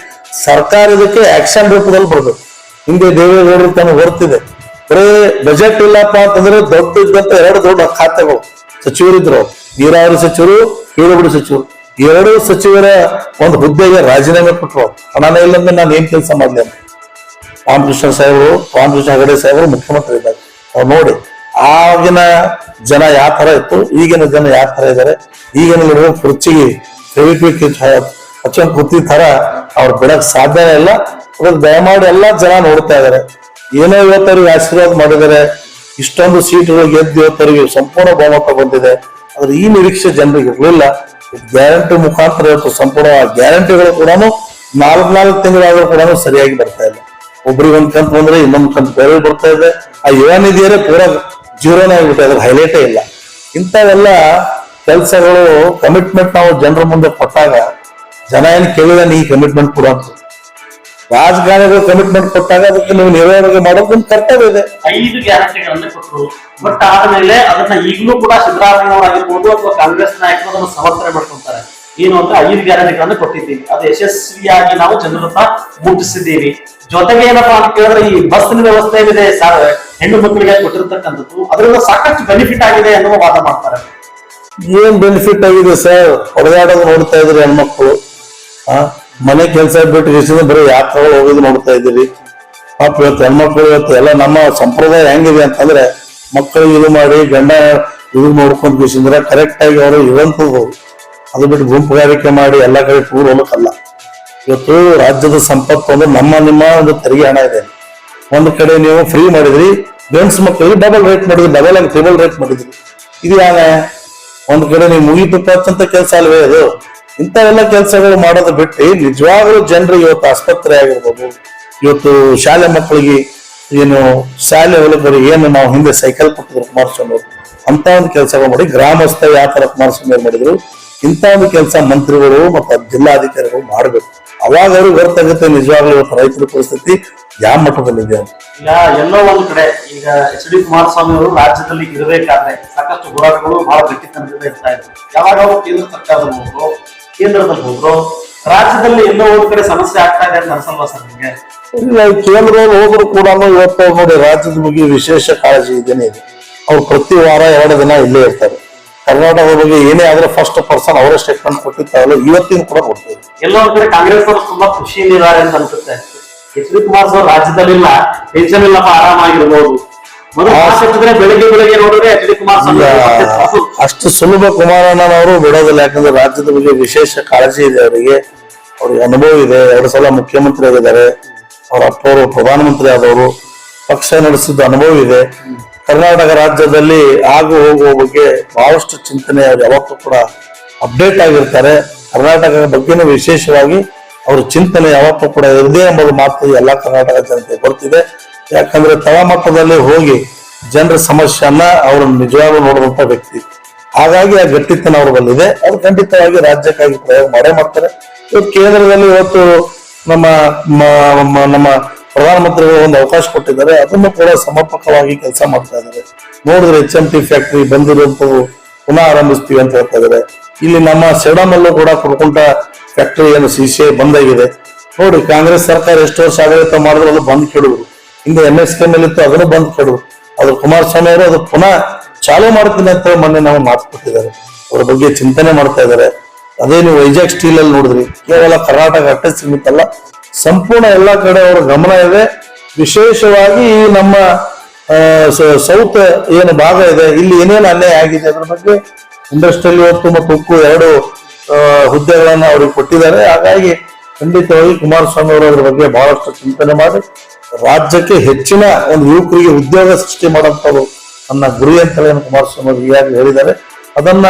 ಸರ್ಕಾರ ಇದಕ್ಕೆ ಆಕ್ಷನ್ ರೂಪದಲ್ಲಿ ಬರ್ಬೇಕು. ಹಿಂದೆ ದೇವೇಗೌಡರು ತಮ್ಮ ಹೊರತಿದೆ. ಬರೇ ಬಜೆಟ್ ಇಲ್ಲಪ್ಪ ಅಂತಂದ್ರೆ ದೊಡ್ಡ ಇದ್ದಂತ ಎರಡು ದೊಡ್ಡ ಖಾತೆಗಳು ಸಚಿವರಿದ್ರು. ನೀರಾವರಿ ಸಚಿವರು ಕೀಳುಬಿಡಿ ಸಚಿವರು. ಎರಡು ಸಚಿವರ ಒಂದು ಹುದ್ದೆಗೆ ರಾಜೀನಾಮೆ ಕೊಟ್ಟರು ಹಣನೇ ಇಲ್ಲಂದ್ರೆ ನಾನು ಏನ್ ಕೆಲಸ ಮಾಡ್ಲಿ ಅಂತ. ರಾಮಕೃಷ್ಣ ಸಾಹೇಬರು ರಾಮಕೃಷ್ಣ ಹೆಗಡೆ ಸಾಹೇಬರು ಮುಖ್ಯಮಂತ್ರಿ ಇದ್ದಾರೆ ಅವ್ರು ನೋಡಿ. ಆಗಿನ ಜನ ಯಾವ ತರ ಇತ್ತು, ಈಗಿನ ಜನ ಯಾವ ತರ ಇದ್ದಾರೆ, ಈಗಿನ ನೋಡುವ ಕುರ್ಚಿಗೆ ಫೆವಿಕ್ವಿಕ್ ಹಚ್ಚೊಂದು ಕುರ್ತಿ ತರ ಅವ್ರು ಬಿಡಕ್ ಸಾಧ್ಯನೇ ಇಲ್ಲ. ಅದಕ್ಕೆ ದಯಮಾಡಿ ಎಲ್ಲಾ ಜನ ನೋಡ್ತಾ ಇದಾರೆ ಏನೋ ಇವತ್ತವ್ರಿಗೆ ಆಶೀರ್ವಾದ ಮಾಡಿದ್ದಾರೆ. ಇಷ್ಟೊಂದು ಸೀಟ್ಗಳು ಗೆದ್ದು ಇವತ್ತವರಿಗೆ ಸಂಪೂರ್ಣ ಬಹುಮತ ಬಂದಿದೆ. ಆದ್ರೆ ಈ ನಿರೀಕ್ಷೆ ಜನರಿಗೆ ಇರಲಿಲ್ಲ ಗ್ಯಾರಂಟಿ ಮುಖಾಂತರ ಇವತ್ತು ಸಂಪೂರ್ಣ ಗ್ಯಾರಂಟಿಗಳು ಕೂಡ ನಾಲ್ಕು ನಾಲ್ಕು ತಿಂಗಳಾದ್ರೂ ಕೂಡ ಸರಿಯಾಗಿ ಬರ್ತಾ ಇಲ್ಲ ಒಬ್ರಿಗೆ ಒಂದ್ ಕಂತು ಬಂದ್ರೆ ಇನ್ನೊಂದು ಕಂತು ಬೇರೆ ಬರ್ತಾ ಇದೆ. ಆ ಯುವ ನಿಧಿಯರೇ ಪೂರ ಜೀರೋನೇ ಆಗಿಬಿಟ್ಟೆ ಅದ್ರ ಹೈಲೈಟೇ ಇಲ್ಲ. ಇಂಥವೆಲ್ಲ ಕೆಲಸಗಳು ಕಮಿಟ್ಮೆಂಟ್ ನಾವು ಜನರ ಮುಂದೆ ಕೊಟ್ಟಾಗ ಜನ ಏನು ಕೇಳಿದ ನೀ ಕಮಿಟ್ಮೆಂಟ್ ಕೊಡು ಅಂತ. ರಾಜಕಾರಣಿಗಳು ಕಮಿಟ್ಮೆಂಟ್ ಕೊಟ್ಟಾಗ ಅದಕ್ಕೆ ನೀವು ನಿರ್ವಹಣೆ ಮಾಡೋದು ನಿಮ್ ಕರ್ತವ್ಯ ಇದೆ. ಐದು ಗ್ಯಾರಂಟಿಗಳನ್ನ ಕೊಟ್ಟರು ಬಟ್ ಆದ್ಮೇಲೆ ಅದನ್ನ ಈಗಲೂ ಕೂಡ ಸಿದ್ದರಾಮಯ್ಯ ಆಗಿರ್ಬೋದು ಅಥವಾ ಕಾಂಗ್ರೆಸ್ ನಾಯಕರು ಅದನ್ನ ಸಮರ್ಥನೆ ಮಾಡ್ಕೊಂತಾರೆ. ಏನು ಅಂತ ಐದು ಗ್ಯಾರಂಟಿಗಳನ್ನ ಕೊಟ್ಟಿದ್ದೀವಿ. ಅದು ಯಶಸ್ವಿಯಾಗಿ ನಾವು ಜನರ ಹತ್ರ ಮುಟ್ಟಿಸಿದ್ದೀವಿ. ಜೊತೆಗೆ ಏನಪ್ಪಾ ಅಂತ ಕೇಳಿದ್ರೆ ಈ ಬಸ್ ವ್ಯವಸ್ಥೆ ಏನಿದೆ ಸರ್ ಹೆಣ್ಣು ಮಕ್ಕಳಿಗೆ ಕೊಟ್ಟಿರ್ತಕ್ಕಂಥದ್ದು, ಅದರಿಂದ ಸಾಕಷ್ಟು ಬೆನಿಫಿಟ್ ಆಗಿದೆ ಎನ್ನುವ ವಾದ ಮಾಡ್ತಾರೆ. ಏನ್ ಬೆನಿಫಿಟ್ ಆಗಿದೆ ಸರ್ ಹೊಡೆದಾಡೋದು ನೋಡ್ತಾ ಇದ್ರಿ ಹೆಣ್ಮಕ್ಳು. ಮನೆ ಕೆಲಸ ಬಿಟ್ಟು ಎಷ್ಟು ಬರೀ ಯಾತ್ರೆಗಳು ಹೋಗೋದು ನೋಡ್ತಾ ಇದ್ದೀರಿ. ಪಾಪ ಇವತ್ತು ಹೆಣ್ಮಕ್ಳು ಇವತ್ತು ಎಲ್ಲ ನಮ್ಮ ಸಂಪ್ರದಾಯ ಹೆಂಗಿದೆ ಅಂತಂದ್ರೆ, ಮಕ್ಕಳಿಗೆ ಇದು ಮಾಡಿ, ಗಂಡ ಇದು ನೋಡ್ಕೊಂಡ್ ಬೇಸಿಂದ್ರೆ ಕರೆಕ್ಟ್ ಆಗಿ ಅವರು ಇರುವಂತದ್ದು ಅದು ಬಿಟ್ಟು ಗುಂಪುಗಾರಿಕೆ ಮಾಡಿ ಎಲ್ಲ ಕಡೆ ಟೂರ್ ಹೋಗಕ್ಕಲ್ಲ ಇವತ್ತು ರಾಜ್ಯದ ಸಂಪತ್ತು ಅಂದ್ರೆ ನಮ್ಮ ನಿಮ್ಮ ಒಂದು ತೆರಿಗೆ ಹಣ ಇದೆ. ಒಂದ್ ಕಡೆ ನೀವು ಫ್ರೀ ಮಾಡಿದ್ರಿ ಗಂಡ್ಸ್ ಮಕ್ಕಳಿಗೆ ಡಬಲ್ ರೇಟ್ ಮಾಡಿದ್ರಿ ಡಬಲ್ ಆಗಿ ಟ್ರಿಬಲ್ ರೇಟ್ ಮಾಡಿದ್ರಿ. ಇದು ಯಾವ ಒಂದ್ ಕಡೆ ನೀವು ಮುಗಿತು ಅಂತ ಕೆಲಸ ಅಲ್ವೇ ಅದು? ಇಂಥವೆಲ್ಲ ಕೆಲಸಗಳು ಮಾಡೋದು ಬಿಟ್ಟು ನಿಜವಾಗ್ಲೂ ಜನರು ಇವತ್ತು ಆಸ್ಪತ್ರೆ ಆಗಿರ್ಬೋದು, ಇವತ್ತು ಶಾಲೆ ಮಕ್ಕಳಿಗೆ ಏನು ಶಾಲೆ ಹೊಲಕರಿಗೆ ಏನು ನಾವು ಹಿಂದೆ ಸೈಕಲ್ ಕೊಟ್ಟಿದ್ರು ಕುಮಾರಸ್ವಾಮಿ ಅವರು ಅಂತ ಒಂದು ಕೆಲಸಗಳು ಮಾಡಿ ಗ್ರಾಮಸ್ಥ ಯಾವ ತರ ಕುಮಾರಸ್ವಾಮಿ ಮಾಡಿದ್ರು, ಇಂಥ ಒಂದು ಕೆಲಸ ಮಂತ್ರಿಗಳು ಮತ್ತು ಜಿಲ್ಲಾಧಿಕಾರಿಗಳು ಮಾಡಬೇಕು. ಅವಾಗ ಅವ್ರಿಗೆ ಗೊತ್ತಾಗುತ್ತೆ ನಿಜವಾಗ್ಲೂ ಇವತ್ತು ರೈತರ ಪರಿಸ್ಥಿತಿ. ಯಾವ ಮಟ್ಟದಲ್ಲಿದೆ ಅಂತ ಈಗ ಎಲ್ಲೋ ಒಂದು ಕಡೆ ಈಗ ಎಚ್ ಡಿ ಕುಮಾರಸ್ವಾಮಿ ಅವರು ರಾಜ್ಯದಲ್ಲಿ ಇರಬೇಕಾದ್ರೆ ಸಾಕಷ್ಟು ಹೋರಾಟಗಳು ಬಹಳ ಗಟ್ಟಿತನದಿಂದ ಇರ್ತಾ ಇದ್ರು ಯಾವಾಗ ಅವರು ಕೇಂದ್ರ ಸರ್ಕಾರದಲ್ಲಿ ಹೋದ್ರು ಕೇಂದ್ರದಲ್ಲಿ ಹೋದ್ರು ರಾಜ್ಯದಲ್ಲಿ ಎಲ್ಲೋ ಒಂದು ಕಡೆ ಸಮಸ್ಯೆ ಆಗ್ತಾ ಇದೆ ಅಂತ ಅನ್ಸಲ್ವಾ ಸರ್ ನಿಮಗೆ? ಇಲ್ಲ ಈ ಕೇಂದ್ರದಲ್ಲಿ ಹೋದ್ರು ಕೂಡ ಇವತ್ತು ನೋಡಿ ರಾಜ್ಯದ ಬಗ್ಗೆ ವಿಶೇಷ ಕಾಳಜಿ ಇದೇನೆ ಇದೆ. ಅವ್ರು ಪ್ರತಿ ವಾರ ಎರಡು ದಿನ ಇಲ್ಲೇ ಇರ್ತಾರೆ. ಕರ್ನಾಟಕದ ಬಗ್ಗೆ ಏನೇ ಆದ್ರೆ ಫಸ್ಟ್ ಪರ್ಸನ್ ಅವರೇ ಸ್ಟೇಟ್ಮೆಂಟ್ ಕೊಟ್ಟಿರ್ತಾರಲ್ಲ ಇವತ್ತಿನ ಕೂಡ ಕೊಡ್ತೀವಿ ಎಲ್ಲೋ ಒಂದ್ ಕಡೆ ಕಾಂಗ್ರೆಸ್ ಅವರು ತುಂಬಾ ಖುಷಿಯಲ್ಲಿದ್ದಾರೆ ಅಂತ ಅನ್ಸುತ್ತೆ. ಎಚ್ ಡಿ ಕುಮಾರಸ್ವಾಮಿ ರಾಜ್ಯದಲ್ಲಿಲ್ಲ ಟೆನ್ಷನ್ ಇಲ್ಲಪ್ಪ ಆರಾಮಾಗಿರ್ಬೋದು ಬೆಳಿಗ್ಗೆ ಬೆಳಿಗ್ಗೆ ನೋಡಿದ್ರೆ ಎಚ್ ಡಿ ಸಾಕು. ಅಷ್ಟು ಸುಲಭ ಕುಮಾರಣ್ಣನವರು ಬಿಡೋದಿಲ್ಲ ಯಾಕಂದ್ರೆ ರಾಜ್ಯದ ಬಗ್ಗೆ ವಿಶೇಷ ಕಾಳಜಿ ಇದೆ ಅವರಿಗೆ. ಅವ್ರಿಗೆ ಅನುಭವ ಇದೆ ಎರಡು ಸಲ ಮುಖ್ಯಮಂತ್ರಿ ಆಗಿದ್ದಾರೆ. ಅವ್ರ ಅಪ್ಪವರು ಪ್ರಧಾನಮಂತ್ರಿ ಆದವರು. ಪಕ್ಷ ನಡೆಸಿದ ಅನುಭವ ಇದೆ. ಕರ್ನಾಟಕ ರಾಜ್ಯದಲ್ಲಿ ಆಗು ಹೋಗುವ ಬಗ್ಗೆ ಬಹಳಷ್ಟು ಚಿಂತನೆ ಅವ್ರು ಯಾವತ್ತೂ ಕೂಡ ಅಪ್ಡೇಟ್ ಆಗಿರ್ತಾರೆ. ಕರ್ನಾಟಕದ ಬಗ್ಗೆನೂ ವಿಶೇಷವಾಗಿ ಅವ್ರ ಚಿಂತನೆ ಯಾವತ್ತೂ ಕೂಡ ಇರದೇ ಎಂಬುದು ಮಾತು ಎಲ್ಲಾ ಕರ್ನಾಟಕ ಜನತೆ ಬರ್ತಿದೆ. ಯಾಕಂದ್ರೆ ತಳಮಟ್ಟದಲ್ಲಿ ಹೋಗಿ ಜನರ ಸಮಸ್ಯೆಯನ್ನ ಅವರು ನಿಜವಾಗ್ಲೂ ನೋಡುವಂತ ವ್ಯಕ್ತಿ. ಹಾಗಾಗಿ ಆ ಗಟ್ಟಿತನ ಅವರು ಬಂದಿದೆ. ಅದು ಖಂಡಿತವಾಗಿ ರಾಜ್ಯಕ್ಕಾಗಿ ಪ್ರಯೋಗ ಮಾಡೇ ಮಾಡ್ತಾರೆ. ಇವತ್ತು ಕೇಂದ್ರದಲ್ಲಿ ಇವತ್ತು ನಮ್ಮ ನಮ್ಮ ಪ್ರಧಾನಮಂತ್ರಿಗಳು ಒಂದು ಅವಕಾಶ ಕೊಟ್ಟಿದ್ದಾರೆ. ಅದನ್ನು ಕೂಡ ಸಮರ್ಪಕವಾಗಿ ಕೆಲಸ ಮಾಡ್ತಾ ಇದ್ದಾರೆ. ನೋಡಿದ್ರೆ ಎಚ್ ಎಂ ಟಿ ಫ್ಯಾಕ್ಟ್ರಿ ಬಂದಿರುವಂತದ್ದು ಪುನಃ ಆರಂಭಿಸ್ತೀವಿ ಅಂತ ಹೇಳ್ತಾ ಇದ್ದಾರೆ. ಇಲ್ಲಿ ನಮ್ಮ ಸೆಡಮಲ್ಲೂ ಕೂಡ ಕುಡ್ಕೊಂಡ ಫ್ಯಾಕ್ಟರಿ ಏನು ಸಿ ಸಿ ಐ ಬಂದಾಗಿದೆ. ನೋಡಿ, ಕಾಂಗ್ರೆಸ್ ಸರ್ಕಾರ ಎಷ್ಟು ವರ್ಷ ಆಡಳಿತ ಮಾಡಿದ್ರು ಅದು ಬಂದ್ ಕೆಡುವುದು ಹಿಂದೆ ಎಂ ಎಸ್ ಕೆ ಮೇಲೆ ಇತ್ತು ಅದನ್ನು ಬಂದ್ ಕೆಡುವುದು ಅದು ಕುಮಾರಸ್ವಾಮಿ ಅವರು ಅದು ಪುನಃ ಚಾಲೂ ಮಾಡ್ತೀನಿ ಅಂತ ಮೊನ್ನೆ ನಾವು ಮಾತು ಕೊಟ್ಟಿದ್ದಾರೆ. ಅವ್ರ ಬಗ್ಗೆ ಚಿಂತನೆ ಮಾಡ್ತಾ ಇದ್ದಾರೆ. ಅದೇ ನೀವು ವೈಜಾಗ್ ಸ್ಟೀಲ್ ಅಲ್ಲಿ ನೋಡಿದ್ರಿ. ಕೇವಲ ಕರ್ನಾಟಕ ಅಟ್ಟೆ ಸೀಮಿತ ಅಲ್ಲ, ಸಂಪೂರ್ಣ ಎಲ್ಲಾ ಕಡೆ ಅವರ ಗಮನ ಇದೆ. ವಿಶೇಷವಾಗಿ ನಮ್ಮ ಸೌತ್ ಏನು ಭಾಗ ಇದೆ, ಇಲ್ಲಿ ಏನೇನು ಅನ್ಯಾಯ ಆಗಿದೆ ಅದ್ರ ಬಗ್ಗೆ ಇಂಡಸ್ಟ್ರಿಯಲ್ ಇವತ್ತು ಮತ್ತು ಉಕ್ಕು ಎರಡು ಹುದ್ದೆಗಳನ್ನು ಅವ್ರಿಗೆ ಕೊಟ್ಟಿದ್ದಾರೆ. ಹಾಗಾಗಿ ಖಂಡಿತವಾಗಿ ಕುಮಾರಸ್ವಾಮಿ ಅವರು ಅದ್ರ ಬಗ್ಗೆ ಬಹಳಷ್ಟು ಚಿಂತನೆ ಮಾಡಿ, ರಾಜ್ಯಕ್ಕೆ ಹೆಚ್ಚಿನ ಒಂದು ಯುವಕರಿಗೆ ಉದ್ಯೋಗ ಸೃಷ್ಟಿ ಮಾಡುವಂಥವ್ರು ನನ್ನ ಗುರಿ ಅಂತಲೇ ಕುಮಾರಸ್ವಾಮಿ ಅವರು ಈಗಾಗಲೇ ಹೇಳಿದ್ದಾರೆ. ಅದನ್ನ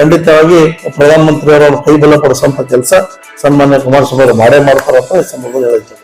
ಖಂಡಿತವಾಗಿ ಪ್ರಧಾನಮಂತ್ರಿ ಅವರ ಕೈ ಬಲಪಡಿಸುವಂತ ಕೆಲಸ ಸನ್ಮಾನ್ಯ ಕುಮಾರಸ್ವಾಮಿ ಅವರು ಮಾಡೇ ಮಾಡ್ತಾರಂತ ಈ ಸಂದರ್ಭದಲ್ಲಿ ಹೇಳ್ತೀನಿ.